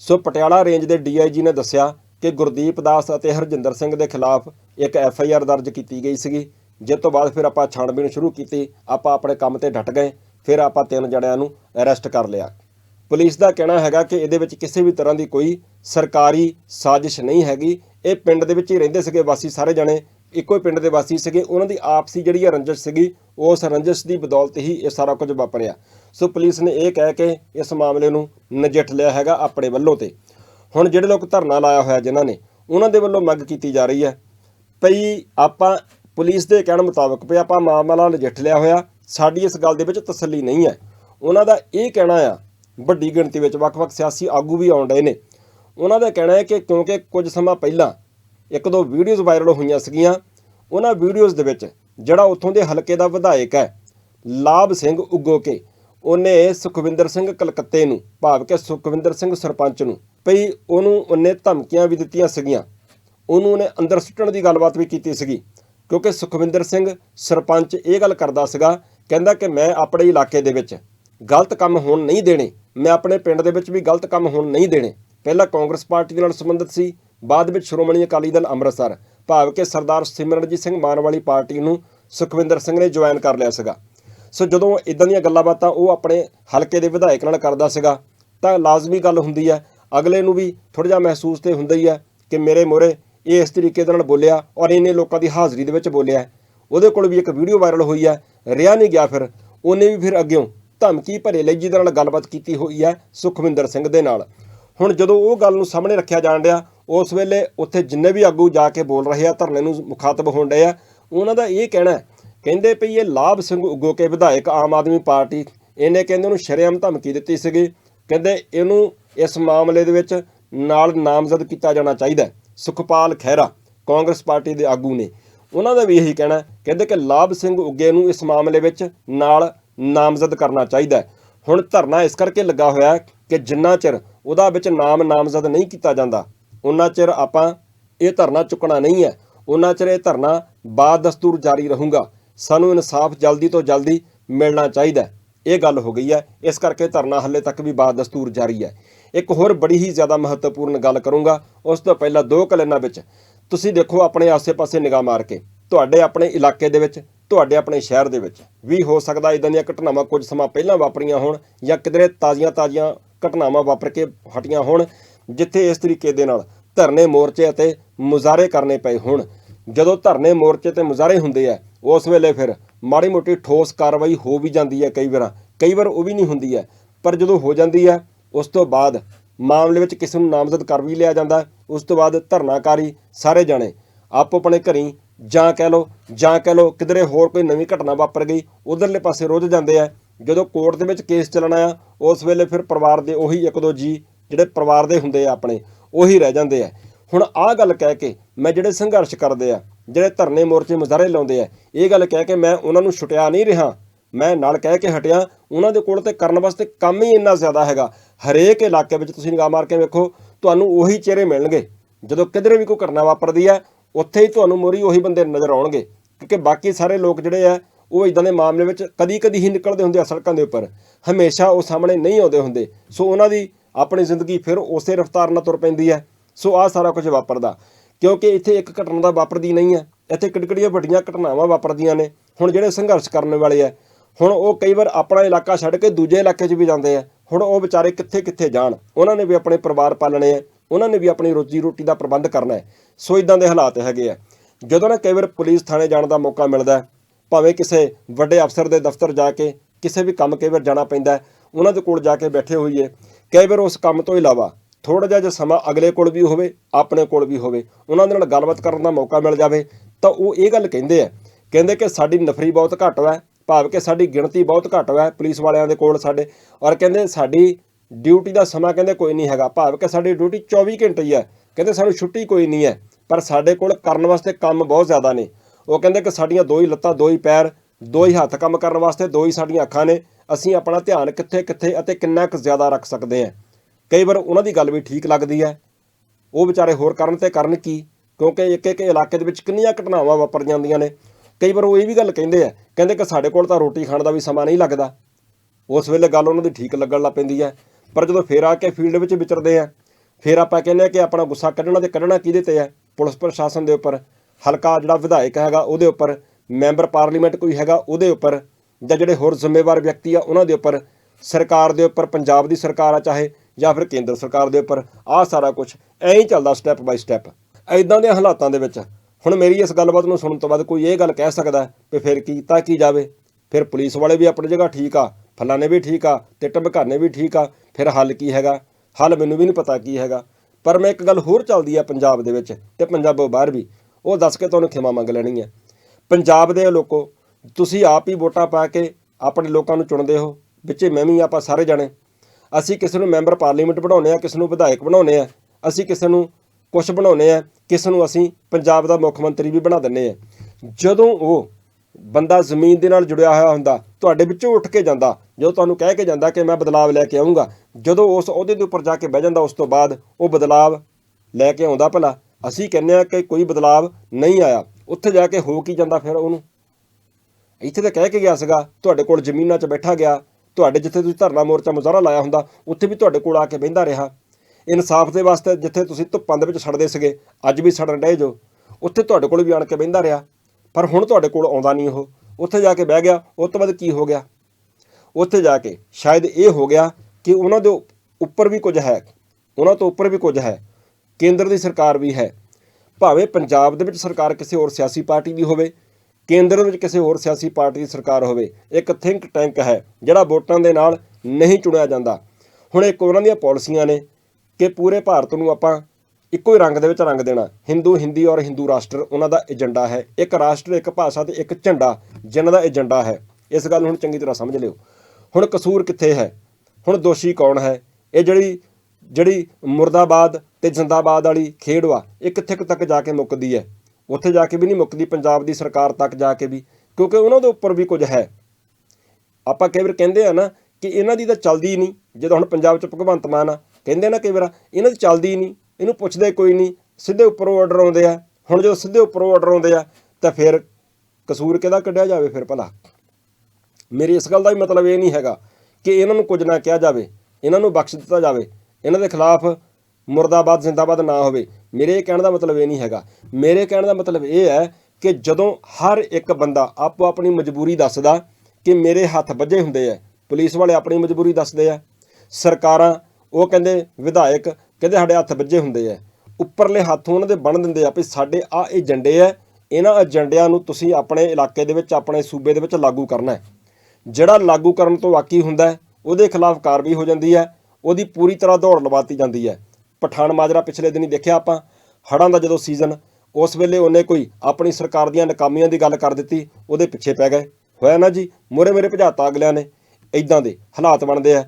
ਸੋ ਪਟਿਆਲਾ ਰੇਂਜ ਦੇ ਡੀਆਈਜੀ ਨੇ ਦੱਸਿਆ ਕਿ ਗੁਰਦੀਪ ਦਾਸ ਅਤੇ ਹਰਜਿੰਦਰ ਸਿੰਘ ਦੇ ਖਿਲਾਫ ਇੱਕ ਐਫ ਆਈ ਆਰ ਦਰਜ ਕੀਤੀ ਗਈ ਸੀਗੀ। ਜਿਸ ਤੋਂ ਬਾਅਦ ਫਿਰ ਆਪਾਂ ਛਾਣਬੀਣ ਸ਼ੁਰੂ ਕੀਤੀ। ਆਪਾਂ ਆਪਣੇ ਕੰਮ ਤੇ ਡਟ ਗਏ। ਫਿਰ ਆਪਾਂ ਤਿੰਨ ਜਣਿਆਂ ਨੂੰ ਅਰੈਸਟ ਕਰ ਲਿਆ। ਪੁਲਿਸ ਦਾ ਕਹਿਣਾ ਹੈਗਾ ਕਿ ਇਹਦੇ ਵਿੱਚ ਕਿਸੇ ਵੀ ਤਰ੍ਹਾਂ ਦੀ ਕੋਈ ਸਰਕਾਰੀ ਸਾਜ਼ਿਸ਼ ਨਹੀਂ ਹੈਗੀ। ਇਹ ਪਿੰਡ ਦੇ ਵਿੱਚ ਹੀ ਰਹਿੰਦੇ ਸੀਗੇ, ਵਾਸੀ ਸਾਰੇ ਜਣੇ। ਇੱਕੋ ਹੀ ਪਿੰਡ ਦੇ ਵਾਸੀ ਸੀਗੇ। ਉਹਨਾਂ ਦੀ ਆਪਸੀ ਜਿਹੜੀ ਇਹ ਰੰਜਿਸ਼ ਸੀਗੀ, ਉਸ ਰੰਜਿਸ਼ ਦੀ ਬਦੌਲਤ ਹੀ ਇਹ ਸਾਰਾ ਕੁਝ ਵਾਪਰਿਆ। ਸੋ ਪੁਲਿਸ ਨੇ ਇਹ ਕਹਿ ਕੇ ਇਸ ਮਾਮਲੇ ਨੂੰ ਨਜਿੱਠ ਲਿਆ ਹੈਗਾ ਆਪਣੇ ਵੱਲੋਂ ਤੇ। ਹੁਣ ਜਿਹੜੇ ਲੋਕ ਧਰਨਾ ਲਾਇਆ ਹੋਇਆ ਜਿਨ੍ਹਾਂ ਨੇ, ਉਹਨਾਂ ਦੇ ਵੱਲੋਂ ਮੰਗ ਕੀਤੀ ਜਾ ਰਹੀ ਹੈ ਭਈ ਆਪਾਂ ਪੁਲਿਸ ਦੇ ਕਹਿਣ ਮੁਤਾਬਕ ਵੀ ਆਪਾਂ ਮਾਮਲਾ ਨਜਿੱਠ ਲਿਆ ਹੋਇਆ, ਸਾਡੀ ਇਸ ਗੱਲ ਦੇ ਵਿੱਚ ਤਸੱਲੀ ਨਹੀਂ ਹੈ। ਉਹਨਾਂ ਦਾ ਇਹ ਕਹਿਣਾ ਆ, ਵੱਡੀ ਗਿਣਤੀ ਵਿੱਚ ਵੱਖ-ਵੱਖ ਸਿਆਸੀ ਆਗੂ ਵੀ ਆਉਣ ਡਏ ਨੇ। ਉਹਨਾਂ ਦਾ ਕਹਿਣਾ ਹੈ ਕਿ ਕਿਉਂਕਿ ਕੁਝ ਸਮਾਂ ਪਹਿਲਾਂ ਇੱਕ ਦੋ ਵੀਡੀਓਜ਼ ਵਾਇਰਲ ਹੋਈਆਂ ਸੀਗੀਆਂ, ਉਹਨਾਂ ਵੀਡੀਓਜ਼ ਦੇ ਵਿੱਚ ਜਿਹੜਾ ਉੱਥੋਂ ਦੇ ਹਲਕੇ ਦਾ ਵਿਧਾਇਕ ਹੈ, ਲਾਭ ਸਿੰਘ ਉਗੋਕੇ ਉਹਨੇ ਸੁਖਵਿੰਦਰ ਸਿੰਘ ਕਲਕੱਤੇ ਨੂੰ, ਭਾਵ ਕਿ ਸੁਖਵਿੰਦਰ ਸਿੰਘ ਸਰਪੰਚ ਨੂੰ ਭਈ ਉਹਨੂੰ ਉਹਨੇ ਧਮਕੀਆਂ ਵੀ ਦਿੱਤੀਆਂ ਸੀਗੀਆਂ। ਉਹਨੂੰ ਉਹਨੇ ਅੰਦਰ ਸੁੱਟਣ ਦੀ ਗੱਲਬਾਤ ਵੀ ਕੀਤੀ ਸੀਗੀ। ਕਿਉਂਕਿ ਸੁਖਵਿੰਦਰ ਸਿੰਘ ਸਰਪੰਚ ਇਹ ਗੱਲ ਕਰਦਾ ਸੀਗਾ, ਕਹਿੰਦਾ ਕਿ ਮੈਂ ਆਪਣੇ ਇਲਾਕੇ ਦੇ ਵਿੱਚ ਗਲਤ ਕੰਮ ਹੋਣ ਨਹੀਂ ਦੇਣੇ। ਮੈਂ ਆਪਣੇ ਪਿੰਡ ਦੇ ਵਿੱਚ ਵੀ ਗਲਤ ਕੰਮ ਹੋਣ ਨਹੀਂ ਦੇਣੇ। ਪਹਿਲਾਂ ਕਾਂਗਰਸ ਪਾਰਟੀ ਦੇ ਨਾਲ ਸੰਬੰਧਿਤ ਸੀ, ਬਾਅਦ ਵਿੱਚ ਸ਼੍ਰੋਮਣੀ ਅਕਾਲੀ ਦਲ ਅੰਮ੍ਰਿਤਸਰ। ਭਾਵ ਕਿ ਸਰਦਾਰ ਸਿਮਰਨਜੀਤ ਸਿੰਘ ਮਾਨ ਵਾਲੀ ਪਾਰਟੀ ਨੂੰ ਸੁਖਵਿੰਦਰ ਸਿੰਘ ਨੇ ਜੁਆਇਨ ਕਰ ਲਿਆ ਸੀਗਾ। ਸੋ ਜਦੋਂ ਇਦਾਂ ਦੀਆਂ ਗੱਲਾਂ ਬਾਤਾਂ ਉਹ ਆਪਣੇ ਹਲਕੇ ਦੇ ਵਿਧਾਇਕ ਨਾਲ ਕਰਦਾ ਸੀਗਾ, ਤਾਂ ਲਾਜ਼ਮੀ ਗੱਲ ਹੁੰਦੀ ਹੈ ਅਗਲੇ ਨੂੰ ਵੀ ਥੋੜਾ ਜਿਹਾ ਮਹਿਸੂਸ ਤੇ ਹੁੰਦਾ ਹੀ ਹੈ ਕਿ ਮੇਰੇ ਮੋਰੇ ਇਹ ਇਸ ਤਰੀਕੇ ਦੇ ਨਾਲ ਬੋਲਿਆ ਔਰ ਇਹਨੇ ਲੋਕਾਂ ਦੀ ਹਾਜ਼ਰੀ ਦੇ ਵਿੱਚ ਬੋਲਿਆ। ਉਹਦੇ ਕੋਲ ਵੀ ਇੱਕ ਵੀਡੀਓ ਵਾਇਰਲ ਹੋਈ ਹੈ ਰਿਆ ਨਹੀਂ ਗਿਆ ਫਿਰ। ਉਹਨੇ ਵੀ ਫਿਰ ਅੱਗਿਓਂ ਧਮਕੀ ਭਰੇ ਲਈ ਦੇ ਨਾਲ ਗੱਲਬਾਤ ਕੀਤੀ ਹੋਈ ਹੈ ਸੁਖਵਿੰਦਰ ਸਿੰਘ ਦੇ ਨਾਲ। ਹੁਣ ਜਦੋਂ ਉਹ ਗੱਲ ਨੂੰ ਸਾਹਮਣੇ ਰੱਖਿਆ ਜਾਣ ਡਿਆ, ਉਸ ਵੇਲੇ ਉੱਥੇ ਜਿੰਨੇ ਵੀ ਆਗੂ ਜਾ ਕੇ ਬੋਲ ਰਹੇ ਆ, ਧਰਨੇ ਨੂੰ ਮੁਖਾਤਬ ਹੋਣ ਡਏ ਆ, ਉਹਨਾਂ ਦਾ ਇਹ ਕਹਿਣਾ ਕਹਿੰਦੇ ਪਈ ਇਹ ਲਾਭ ਸਿੰਘ ਉਗੋ ਕੇ ਵਿਧਾਇਕ ਆਮ ਆਦਮੀ ਪਾਰਟੀ, ਇਹਨੇ ਕਹਿੰਦੇ ਉਹਨੂੰ ਸ਼ਰੇਆਮ ਧਮਕੀ ਦਿੱਤੀ ਸੀਗੀ। ਕਹਿੰਦੇ ਇਹਨੂੰ ਇਸ ਮਾਮਲੇ ਦੇ ਵਿੱਚ ਨਾਲ ਨਾਮਜ਼ਦ ਕੀਤਾ ਜਾਣਾ ਚਾਹੀਦਾ ਸੁਖਪਾਲ ਖਹਿਰਾ, ਕਾਂਗਰਸ ਪਾਰਟੀ ਦੇ ਆਗੂ ਨੇ। ਉਹਨਾਂ ਦਾ ਵੀ ਇਹੀ ਕਹਿਣਾ ਕਹਿੰਦੇ ਕਿ ਲਾਭ ਸਿੰਘ ਉੱਗੇ ਨੂੰ ਇਸ ਮਾਮਲੇ ਵਿੱਚ ਨਾਲ ਨਾਮਜ਼ਦ ਕਰਨਾ ਚਾਹੀਦਾ ਹੁਣ ਧਰਨਾ ਇਸ ਕਰਕੇ ਲੱਗਾ ਹੋਇਆ ਕਿ ਜਿੰਨਾ ਚਿਰ ਉਹਦਾ ਵਿੱਚ ਨਾਮ ਨਾਮਜ਼ਦ ਨਹੀਂ ਕੀਤਾ ਜਾਂਦਾ ਉਹਨਾਂ ਚਿਰ ਆਪਾਂ ਇਹ ਧਰਨਾ ਚੁੱਕਣਾ ਨਹੀਂ ਹੈ। ਉਹਨਾਂ ਚਿਰ ਇਹ ਧਰਨਾ ਬਾਦ ਦਸਤੂਰ ਜਾਰੀ ਰਹੂਗਾ। ਸਾਨੂੰ ਇਨਸਾਫ ਜਲਦੀ ਤੋਂ ਜਲਦੀ ਮਿਲਣਾ ਚਾਹੀਦਾ ਇਹ ਗੱਲ ਹੋ ਗਈ ਹੈ। ਇਸ ਕਰਕੇ ਧਰਨਾ ਹੱਲੇ ਤੱਕ ਵੀ ਬਾਦਸਤੂਰ ਜਾਰੀ ਹੈ। ਇੱਕ ਹੋਰ ਬੜੀ ਹੀ ਜ਼ਿਆਦਾ ਮਹੱਤਵਪੂਰਨ ਗੱਲ ਕਰੂੰਗਾ। ਉਸ ਤੋਂ ਪਹਿਲਾਂ ਦੋ ਕਲਨਾਂ ਵਿੱਚ ਤੁਸੀਂ ਦੇਖੋ ਆਪਣੇ ਆਸੇ-ਪਾਸੇ ਨਿਗਾਹ ਮਾਰ ਕੇ। ਤੁਹਾਡੇ ਆਪਣੇ ਇਲਾਕੇ ਦੇ ਵਿੱਚ, ਤੁਹਾਡੇ ਆਪਣੇ ਸ਼ਹਿਰ ਦੇ ਵਿੱਚ ਵੀ ਹੋ ਸਕਦਾ ਇਦਾਂ ਦੀਆਂ ਘਟਨਾਵਾਂ ਕੁਝ ਸਮਾਂ ਪਹਿਲਾਂ ਵਾਪਰੀਆਂ ਹੋਣ ਜਾਂ ਕਿਧਰੇ ਤਾਜ਼ੀਆਂ-ਤਾਜ਼ੀਆਂ ਘਟਨਾਵਾਂ ਵਾਪਰ ਕੇ ਹਟੀਆਂ ਹੋਣ, ਜਿੱਥੇ ਇਸ ਤਰੀਕੇ ਦੇ ਨਾਲ ਧਰਨੇ ਮੋਰਚੇ ਅਤੇ ਮੁਜ਼ਾਹਰੇ ਕਰਨੇ ਪਏ ਹੋਣ। ਜਦੋਂ ਧਰਨੇ ਮੋਰਚੇ ਤੇ ਮੁਜ਼ਾਹਰੇ ਹੁੰਦੇ ਆ ਉਸ ਵੇਲੇ ਫਿਰ ਮਾੜੀ ਮੋਟੀ ਠੋਸ ਕਾਰਵਾਈ ਹੋ ਵੀ ਜਾਂਦੀ ਹੈ ਕਈ ਵਾਰ। ਕਈ ਵਾਰ ਉਹ ਵੀ ਨਹੀਂ ਹੁੰਦੀ ਹੈ। ਪਰ ਜਦੋਂ ਹੋ ਜਾਂਦੀ ਹੈ, ਉਸ ਤੋਂ ਬਾਅਦ ਮਾਮਲੇ ਵਿੱਚ ਕਿਸੇ ਨੂੰ ਨਾਮਜ਼ਦ ਕਰ ਵੀ ਲਿਆ ਜਾਂਦਾ ਉਸ ਤੋਂ ਬਾਅਦ ਧਰਨਾਕਾਰੀ ਸਾਰੇ ਜਾਣੇ ਆਪੋ ਆਪਣੇ ਘਰੀ ਜਾਂ ਕਹਿ ਲੋ ਜਾਂ ਕਹਿ ਲੋ ਕਿਧਰੇ ਹੋਰ ਕੋਈ ਨਵੀਂ ਘਟਨਾ ਵਾਪਰ ਗਈ, ਉਧਰਲੇ ਪਾਸੇ ਰੁੱਝ ਜਾਂਦੇ ਆ ਜਦੋਂ ਕੋਰਟ ਦੇ ਵਿੱਚ ਕੇਸ ਚੱਲਣਾ ਆ ਉਸ ਵੇਲੇ ਫਿਰ ਪਰਿਵਾਰ ਦੇ ਉਹੀ ਇੱਕ ਦੋ ਜੀ ਜਿਹੜੇ ਪਰਿਵਾਰ ਦੇ ਹੁੰਦੇ ਆ ਆਪਣੇ, ਉਹੀ ਰਹਿ ਜਾਂਦੇ ਆ ਹੁਣ ਆਹ ਗੱਲ ਕਹਿ ਕੇ ਮੈਂ ਜਿਹੜੇ ਸੰਘਰਸ਼ ਕਰਦੇ ਆ ਜਿਹੜੇ ਧਰਨੇ ਮੋਰਚੇ ਮੁਜ਼ਾਹਰੇ ਲਾਉਂਦੇ ਆ, ਇਹ ਗੱਲ ਕਹਿ ਕੇ ਮੈਂ ਉਹਨਾਂ ਨੂੰ ਛੁਟਿਆ ਨਹੀਂ ਰਿਹਾ। ਮੈਂ ਨਾਲ ਕਹਿ ਕੇ ਹਟਿਆ, ਉਹਨਾਂ ਦੇ ਕੋਲ ਤੇ ਕਰਨ ਵਾਸਤੇ ਕੰਮ ਹੀ ਇੰਨਾ ਜ਼ਿਆਦਾ ਹੈਗਾ। ਹਰੇਕ ਇਲਾਕੇ ਵਿੱਚ ਤੁਸੀਂ ਨਿਗਾਹ ਮਾਰ ਕੇ ਵੇਖੋ, ਤੁਹਾਨੂੰ ਉਹੀ ਚਿਹਰੇ ਮਿਲਣਗੇ। ਜਦੋਂ ਕਿਧਰੇ ਵੀ ਕੋਈ ਘਟਨਾ ਵਾਪਰਦੀ ਹੈ, ਉੱਥੇ ਹੀ ਤੁਹਾਨੂੰ ਮੋਰੀ ਉਹੀ ਬੰਦੇ ਨਜ਼ਰ ਆਉਣਗੇ। ਕਿਉਂਕਿ ਬਾਕੀ ਸਾਰੇ ਲੋਕ ਜਿਹੜੇ ਆ, ਉਹ ਇਦਾਂ ਦੇ ਮਾਮਲੇ ਵਿੱਚ ਕਦੀ-ਕਦੀ ਹੀ ਨਿਕਲਦੇ ਹੁੰਦੇ ਆ ਸੜਕਾਂ ਦੇ ਉੱਪਰ। ਹਮੇਸ਼ਾ ਉਹ ਸਾਹਮਣੇ ਨਹੀਂ ਆਉਂਦੇ ਹੁੰਦੇ। ਸੋ ਉਹਨਾਂ ਦੀ ਆਪਣੀ ਜ਼ਿੰਦਗੀ ਫਿਰ ਉਸੇ ਰਫ਼ਤਾਰ ਨਾਲ ਤੁਰ ਪੈਂਦੀ ਹੈ। ਸੋ ਆ ਸਾਰਾ ਕੁਝ ਵਾਪਰਦਾ। ਕਿਉਂਕਿ ਇੱਥੇ ਇੱਕ ਘਟਨਾ ਦਾ ਵਾਪਰਦੀ ਨਹੀਂ ਹੈ। ਇੱਥੇ ਕਿੜਕੜੀਆਂ ਵੱਡੀਆਂ ਘਟਨਾਵਾਂ ਵਾਪਰਦੀਆਂ ਨੇ। ਹੁਣ ਜਿਹੜੇ ਸੰਘਰਸ਼ ਕਰਨ ਵਾਲੇ ਆ, ਹੁਣ ਉਹ ਕਈ ਵਾਰ ਆਪਣਾ ਇਲਾਕਾ ਛੱਡ ਕੇ ਦੂਜੇ ਇਲਾਕੇ 'ਚ ਵੀ ਜਾਂਦੇ ਆ। ਹੁਣ ਉਹ ਵਿਚਾਰੇ ਕਿੱਥੇ ਕਿੱਥੇ ਜਾਣ? ਉਹਨਾਂ ਨੇ ਵੀ ਆਪਣੇ ਪਰਿਵਾਰ ਪਾਲਣੇ ਆ। ਉਹਨਾਂ ਨੇ ਵੀ ਆਪਣੀ ਰੋਜੀ ਰੋਟੀ ਦਾ ਪ੍ਰਬੰਧ ਕਰਨਾ ਹੈ। ਸੋ ਇਦਾਂ ਦੇ ਹਾਲਾਤ ਹੈਗੇ ਆ। ਜਦੋਂ ਨਾ ਕਈ ਵਾਰ ਪੁਲਿਸ ਥਾਣੇ ਜਾਣ ਦਾ ਮੌਕਾ ਮਿਲਦਾ ਭਾਵੇਂ ਕਿਸੇ ਵੱਡੇ ਅਫਸਰ ਦੇ ਦਫ਼ਤਰ ਜਾ ਕੇ, ਕਿਸੇ ਵੀ ਕੰਮ ਕਈ ਵਾਰ ਜਾਣਾ ਪੈਂਦਾ ਉਹਨਾਂ ਦੇ ਕੋਲ ਜਾ ਕੇ ਬੈਠੇ ਹੋਈਏ। ਕਈ ਵਾਰ ਉਸ ਕੰਮ ਤੋਂ ਇਲਾਵਾ ਥੋੜਾ ਜਿਹਾ ਜੇ ਸਮਾਂ ਅਗਲੇ ਕੋਲ ਵੀ ਹੋਵੇ, ਆਪਣੇ ਕੋਲ ਵੀ ਹੋਵੇ, ਉਹਨਾਂ ਦੇ ਨਾਲ ਗੱਲਬਾਤ ਕਰਨ ਦਾ ਮੌਕਾ ਮਿਲ ਜਾਵੇ, ਤਾਂ ਉਹ ਇਹ ਗੱਲ ਕਹਿੰਦੇ ਆ। ਕਹਿੰਦੇ ਕਿ ਸਾਡੀ ਨਫਰੀ ਬਹੁਤ ਘੱਟ ਹੈ ਭਾਵ ਕਿ ਸਾਡੀ ਗਿਣਤੀ ਬਹੁਤ ਘੱਟ ਹੈ ਪੁਲਿਸ ਵਾਲਿਆਂ ਦੇ ਕੋਲ ਸਾਡੇ, ਔਰ ਕਹਿੰਦੇ ਸਾਡੀ ਡਿਊਟੀ ਦਾ ਸਮਾਂ ਕਹਿੰਦੇ ਕੋਈ ਨਹੀਂ ਹੈਗਾ, ਭਾਵ ਕਿ ਸਾਡੀ ਡਿਊਟੀ 24 ਘੰਟੇ ਹੀ ਹੈ, ਕਹਿੰਦੇ ਸਾਨੂੰ ਛੁੱਟੀ ਕੋਈ ਨਹੀਂ ਹੈ, ਪਰ ਸਾਡੇ ਕੋਲ ਕਰਨ ਵਾਸਤੇ ਕੰਮ ਬਹੁਤ ਜ਼ਿਆਦਾ ਨੇ। ਉਹ ਕਹਿੰਦੇ ਕਿ ਸਾਡੀਆਂ ਦੋ ਹੀ ਲੱਤਾਂ, ਦੋ ਹੀ ਪੈਰ, ਦੋ ਹੀ ਹੱਥ ਕੰਮ ਕਰਨ ਵਾਸਤੇ, ਦੋ ਹੀ ਸਾਡੀਆਂ ਅੱਖਾਂ ਨੇ, ਅਸੀਂ ਆਪਣਾ ਧਿਆਨ ਕਿੱਥੇ ਕਿੱਥੇ ਅਤੇ ਕਿੰਨਾ ਕੁ ਜ਼ਿਆਦਾ ਰੱਖ ਸਕਦੇ ਹਾਂ। ਕਈ ਵਾਰ ਉਹਨਾਂ ਦੀ ਗੱਲ ਵੀ ਠੀਕ ਲੱਗਦੀ ਹੈ। ਉਹ ਵਿਚਾਰੇ ਹੋਰ ਕਰਨ ਤੇ ਕਰਨ ਕੀ? ਕਿਉਂਕਿ ਇੱਕ ਇੱਕ ਇਲਾਕੇ ਦੇ ਵਿੱਚ ਕਿੰਨੀਆਂ ਘਟਨਾਵਾਂ ਵਾਪਰ ਜਾਂਦੀਆਂ ਨੇ। ਕਈ ਵਾਰ ਉਹ ਇਹ ਵੀ ਗੱਲ ਕਹਿੰਦੇ ਆ, ਕਹਿੰਦੇ ਕਿ ਸਾਡੇ ਕੋਲ ਤਾਂ ਰੋਟੀ ਖਾਣ ਦਾ ਵੀ ਸਮਾਂ ਨਹੀਂ ਲੱਗਦਾ। ਉਸ ਵੇਲੇ ਗੱਲ ਉਹਨਾਂ ਦੀ ਠੀਕ ਲੱਗਣ ਲੱਗ ਪੈਂਦੀ ਹੈ। ਪਰ ਜਦੋਂ ਫੇਰ ਆ ਕੇ ਫੀਲਡ ਵਿੱਚ ਵਿਚਰਦੇ ਆ, ਫੇਰ ਆਪਾਂ ਕਹਿੰਦੇ ਆ ਕਿ ਆਪਣਾ ਗੁੱਸਾ ਕੱਢਣਾ ਤੇ ਕੱਢਣਾ ਕਿਹਦੇ ਤੇ ਹੈ ਪੁਲਿਸ ਪ੍ਰਸ਼ਾਸਨ ਦੇ ਉੱਪਰ, ਹਲਕਾ ਜਿਹੜਾ ਵਿਧਾਇਕ ਹੈਗਾ ਉਹਦੇ ਉੱਪਰ, ਮੈਂਬਰ ਪਾਰਲੀਮੈਂਟ ਕੋਈ ਹੈਗਾ ਉਹਦੇ ਉੱਪਰ, ਜਾਂ ਜਿਹੜੇ ਹੋਰ ਜ਼ਿੰਮੇਵਾਰ ਵਿਅਕਤੀ ਆ ਉਹਨਾਂ ਦੇ ਉੱਪਰ, ਸਰਕਾਰ ਦੇ ਉੱਪਰ, ਪੰਜਾਬ ਦੀ ਸਰਕਾਰ ਆ ਚਾਹੇ ਜਾਂ ਫਿਰ ਕੇਂਦਰ ਸਰਕਾਰ ਦੇ ਉੱਪਰ, ਆਹ ਸਾਰਾ ਕੁਝ ਐਂ ਹੀ ਚੱਲਦਾ ਸਟੈਪ ਬਾਈ ਸਟੈਪ ਐਦਾਂ ਦੇ ਹਾਲਾਤਾਂ ਦੇ ਵਿੱਚ, ਹੁਣ ਮੇਰੀ ਇਸ ਗੱਲਬਾਤ ਨੂੰ ਸੁਣਨ ਤੋਂ ਬਾਅਦ ਕੋਈ ਇਹ ਗੱਲ ਕਹਿ ਸਕਦਾ ਵੀ ਫਿਰ ਕੀਤਾ ਕੀ ਜਾਵੇ? ਫਿਰ ਪੁਲਿਸ ਵਾਲੇ ਵੀ ਆਪਣੀ ਜਗ੍ਹਾ ਠੀਕ ਆ, ਫਲਾਣੇ ਵੀ ਠੀਕ ਆ, ਤੇ ਟੰਬਕਾਨੇ ਵੀ ਠੀਕ ਆ, ਫਿਰ ਹੱਲ ਕੀ ਹੈਗਾ? ਹੱਲ ਮੈਨੂੰ ਵੀ ਨਹੀਂ ਪਤਾ ਕੀ ਹੈਗਾ। ਪਰ ਮੈਂ ਇੱਕ ਗੱਲ ਹੋਰ ਚੱਲਦੀ ਆ ਪੰਜਾਬ ਦੇ ਵਿੱਚ ਤੇ ਪੰਜਾਬੋਂ ਬਾਹਰ ਵੀ, ਉਹ ਦੱਸ ਕੇ ਤੁਹਾਨੂੰ ਖਿਮਾ ਮੰਗ ਲੈਣੀ ਹੈ ਪੰਜਾਬ ਦੇ ਲੋਕੋ, ਤੁਸੀਂ ਆਪ ਹੀ ਵੋਟਾਂ ਪਾ ਕੇ ਆਪਣੇ ਲੋਕਾਂ ਨੂੰ ਚੁਣਦੇ ਹੋ, ਵਿੱਚੇ ਮੈਂ ਵੀ ਆਪਾਂ ਸਾਰੇ ਜਾਣੇ। ਅਸੀਂ ਕਿਸੇ ਨੂੰ ਮੈਂਬਰ ਪਾਰਲੀਮੈਂਟ ਬਣਾਉਨੇ ਆ ਕਿਸੇ ਨੂੰ ਵਿਧਾਇਕ ਬਣਾਉਨੇ ਆ ਅਸੀਂ ਕਿਸੇ ਨੂੰ ਕੁਝ ਬਣਾਉਨੇ ਆ ਕਿਸੇ ਨੂੰ ਅਸੀਂ ਪੰਜਾਬ ਦਾ ਮੁੱਖ ਮੰਤਰੀ ਵੀ ਬਣਾ ਦਿੰਨੇ ਆ ਜਦੋਂ ਉਹ ਬੰਦਾ ਜ਼ਮੀਨ ਦੇ ਨਾਲ ਜੁੜਿਆ ਹੋਇਆ ਹੁੰਦਾ, ਤੁਹਾਡੇ ਵਿੱਚੋਂ ਉੱਠ ਕੇ ਜਾਂਦਾ, ਜਦੋਂ ਤੁਹਾਨੂੰ ਕਹਿ ਕੇ ਜਾਂਦਾ ਕਿ ਮੈਂ ਬਦਲਾਵ ਲੈ ਕੇ ਆਉਂਗਾ ਜਦੋਂ ਉਸ ਅਹੁਦੇ ਦੇ ਉੱਪਰ ਜਾ ਕੇ ਬਹਿ ਜਾਂਦਾ, ਉਸ ਤੋਂ ਬਾਅਦ ਉਹ ਬਦਲਾਵ ਲੈ ਕੇ ਆਉਂਦਾ ਭਲਾ। ਅਸੀਂ ਕਹਿੰਦੇ ਆ ਕਿ ਕੋਈ ਬਦਲਾਵ ਨਹੀਂ ਆਇਆ। ਉੱਥੇ ਜਾ ਕੇ ਹੋ ਕੀ ਜਾਂਦਾ ਫਿਰ ਉਹਨੂੰ? ਇੱਥੇ ਤਾਂ ਕਹਿ ਕੇ ਗਿਆ ਸੀਗਾ, ਤੁਹਾਡੇ ਕੋਲ ਜ਼ਮੀਨਾਂ 'ਚ ਬੈਠਾ ਗਿਆ ਤੁਹਾਡੇ ਜਿੱਥੇ ਤੁਸੀਂ ਧਰਨਾ ਮੋਰਚਾ ਮੁਜ਼ਾਹਰਾ ਲਾਇਆ ਹੁੰਦਾ, ਉੱਥੇ ਵੀ ਤੁਹਾਡੇ ਕੋਲ ਆ ਕੇ ਬਹਿੰਦਾ ਰਿਹਾ। ਇਨਸਾਫ ਦੇ ਵਾਸਤੇ ਜਿੱਥੇ ਤੁਸੀਂ ਧੁੱਪਾਂ ਦੇ ਵਿੱਚ ਸੜਦੇ ਸੀਗੇ, ਅੱਜ ਵੀ ਸੜਨ ਡਏ ਜੋ, ਉੱਥੇ ਤੁਹਾਡੇ ਕੋਲ ਵੀ ਆਣ ਕੇ ਬਹਿੰਦਾ ਰਿਹਾ। ਪਰ ਹੁਣ ਤੁਹਾਡੇ ਕੋਲ ਆਉਂਦਾ ਨਹੀਂ ਉਹ। ਉੱਥੇ ਜਾ ਕੇ ਬਹਿ ਗਿਆ, ਉਸ ਤੋਂ ਬਾਅਦ ਕੀ ਹੋ ਗਿਆ? ਉੱਥੇ ਜਾ ਕੇ ਸ਼ਾਇਦ ਇਹ ਹੋ ਗਿਆ ਕਿ ਉਹਨਾਂ ਦੇ ਉੱਪਰ ਵੀ ਕੁਝ ਹੈ। ਉਹਨਾਂ ਤੋਂ ਉੱਪਰ ਵੀ ਕੁਝ ਹੈ। ਕੇਂਦਰ ਦੀ ਸਰਕਾਰ ਵੀ ਹੈ। ਭਾਵੇਂ ਪੰਜਾਬ ਦੇ ਵਿੱਚ ਸਰਕਾਰ ਕਿਸੇ ਹੋਰ ਸਿਆਸੀ ਪਾਰਟੀ ਦੀ ਹੋਵੇ ਕੇਂਦਰ ਵਿੱਚ ਕਿਸੇ ਹੋਰ ਸਿਆਸੀ ਪਾਰਟੀ ਦੀ ਸਰਕਾਰ ਹੋਵੇ, ਇੱਕ ਥਿੰਕ ਟੈਂਕ ਹੈ, ਜਿਹੜਾ ਵੋਟਾਂ ਦੇ ਨਾਲ ਨਹੀਂ ਚੁਣਿਆ ਜਾਂਦਾ। ਹੁਣ ਇੱਕ ਉਹਨਾਂ ਦੀਆਂ ਪਾਲਿਸੀਆਂ ਨੇ ਕਿ ਪੂਰੇ ਭਾਰਤ ਨੂੰ ਆਪਾਂ ਇੱਕੋ ਹੀ ਰੰਗ ਦੇ ਵਿੱਚ ਰੰਗ ਦੇਣਾ। ਹਿੰਦੂ, ਹਿੰਦੀ ਔਰ ਹਿੰਦੂ ਰਾਸ਼ਟਰ, ਉਹਨਾਂ ਦਾ ਏਜੰਡਾ ਹੈ। ਇੱਕ ਰਾਸ਼ਟਰ, ਇੱਕ ਭਾਸ਼ਾ ਤੇ ਇੱਕ ਝੰਡਾ, ਜਿਨ੍ਹਾਂ ਦਾ ਏਜੰਡਾ ਹੈ। ਇਸ ਗੱਲ ਨੂੰ ਹੁਣ ਚੰਗੀ ਤਰ੍ਹਾਂ ਸਮਝ ਲਿਓ। ਹੁਣ ਕਸੂਰ ਕਿੱਥੇ ਹੈ? ਹੁਣ ਦੋਸ਼ੀ ਕੌਣ ਹੈ? ਇਹ ਜਿਹੜੀ ਜਿਹੜੀ ਮੁਰਦਾਬਾਦ ਤੇ ਜਿੰਦਾਬਾਦ ਵਾਲੀ ਖੇਡ ਵਾ, ਇਹ ਕਿੱਥੇ ਕੁ ਤੱਕ ਜਾ ਕੇ ਮੁੱਕਦੀ ਹੈ? ਉੱਥੇ ਜਾ ਕੇ ਵੀ ਨਹੀਂ ਮੁੱਕਦੀ, ਪੰਜਾਬ ਦੀ ਸਰਕਾਰ ਤੱਕ ਜਾ ਕੇ ਵੀ, ਕਿਉਂਕਿ ਉਹਨਾਂ ਦੇ ਉੱਪਰ ਵੀ ਕੁਝ ਹੈ। ਆਪਾਂ ਕਈ ਵਾਰ ਕਹਿੰਦੇ ਆ ਨਾ ਕਿ ਇਹਨਾਂ ਦੀ ਤਾਂ ਚੱਲਦੀ ਹੀ ਨਹੀਂ, ਜਦੋਂ ਹੁਣ ਪੰਜਾਬ 'ਚ ਭਗਵੰਤ ਮਾਨ ਆ, ਕਹਿੰਦੇ ਨਾ ਕਈ ਵਾਰ, ਇਹਨਾਂ ਦੀ ਚੱਲਦੀ ਹੀ ਨਹੀਂ, ਇਹਨੂੰ ਪੁੱਛਦੇ ਕੋਈ ਨਹੀਂ, ਸਿੱਧੇ ਉੱਪਰੋਂ ਆਰਡਰ ਆਉਂਦੇ ਆ, ਹੁਣ ਜਦੋਂ ਸਿੱਧੇ ਉੱਪਰੋਂ ਆਰਡਰ ਆਉਂਦੇ ਆ, ਤਾਂ ਫਿਰ ਕਸੂਰ ਕਿਹਦਾ ਕੱਢਿਆ ਜਾਵੇ ਫਿਰ ਭਲਾ? ਮੇਰੀ ਇਸ ਗੱਲ ਦਾ ਵੀ ਮਤਲਬ ਇਹ ਨਹੀਂ ਹੈਗਾ ਕਿ ਇਹਨਾਂ ਨੂੰ ਕੁਝ ਨਾ ਕਿਹਾ ਜਾਵੇ, ਇਹਨਾਂ ਨੂੰ ਬਖਸ਼ ਦਿੱਤਾ ਜਾਵੇ, ਇਹਨਾਂ ਦੇ ਖਿਲਾਫ ਮੁਰਦਾਬਾਦ, ਜ਼ਿੰਦਾਬਾਦ ਨਾ ਹੋਵੇ। ਮੇਰੇ ਇਹ ਕਹਿਣ ਦਾ ਮਤਲਬ ਇਹ ਨਹੀਂ ਹੈਗਾ। ਮੇਰੇ ਕਹਿਣ ਦਾ ਮਤਲਬ ਇਹ ਹੈ ਕਿ ਜਦੋਂ ਹਰ ਇੱਕ ਬੰਦਾ ਆਪੋ ਆਪਣੀ ਮਜਬੂਰੀ ਦੱਸਦਾ ਕਿ ਮੇਰੇ ਹੱਥ ਵੱਜੇ ਹੁੰਦੇ ਆ, ਪੁਲਿਸ ਵਾਲੇ ਆਪਣੀ ਮਜਬੂਰੀ ਦੱਸਦੇ ਆ। ਸਰਕਾਰਾਂ, ਉਹ ਕਹਿੰਦੇ ਵਿਧਾਇਕ ਕਹਿੰਦੇ ਸਾਡੇ ਹੱਥ ਵੱਜੇ ਹੁੰਦੇ ਆ। ਉੱਪਰਲੇ ਹੱਥ ਉਹਨਾਂ ਦੇ ਬਣ ਦਿੰਦੇ ਆ ਵੀ ਸਾਡੇ ਆ ਏਜੰਡੇ ਆ, ਇਹਨਾਂ ਏਜੰਡਿਆਂ ਨੂੰ ਤੁਸੀਂ ਆਪਣੇ ਇਲਾਕੇ ਦੇ ਵਿੱਚ, ਆਪਣੇ ਸੂਬੇ ਦੇ ਵਿੱਚ ਲਾਗੂ ਕਰਨਾ ਹੈ। ਜਿਹੜਾ ਲਾਗੂ ਕਰਨ ਤੋਂ ਵਾਕੀ ਹੁੰਦਾ ਉਹਦੇ ਖਿਲਾਫ ਕਾਰਵਾਈ ਹੋ ਜਾਂਦੀ ਹੈ, ਉਹਦੀ ਪੂਰੀ ਤਰ੍ਹਾਂ ਦੌੜ ਲਵਾਤੀ ਜਾਂਦੀ ਹੈ। ਪਠਾਨ ਮਾਜਰਾ ਪਿਛਲੇ ਦਿਨੀ ਦੇਖਿਆ ਆਪਾਂ, ਹੜ੍ਹਾਂ ਦਾ ਜਦੋਂ ਸੀਜ਼ਨ ਉਸ ਵੇਲੇ ਉਹਨੇ ਕੋਈ ਆਪਣੀ ਸਰਕਾਰ ਦੀਆਂ ਨਾਕਾਮੀਆਂ ਦੀ ਗੱਲ ਕਰ ਦਿੱਤੀ, ਉਹਦੇ ਪਿੱਛੇ ਪੈ ਗਏ। ਹੋਇਆ ਨਾ ਜੀ ਮੋਰੇ ਮੇਰੇ ਭਜਾਤਾ ਅਗਲਿਆਂ ਨੇ ਇਦਾਂ ਦੇ ਹਾਲਾਤ ਬਣਦੇ ਆ।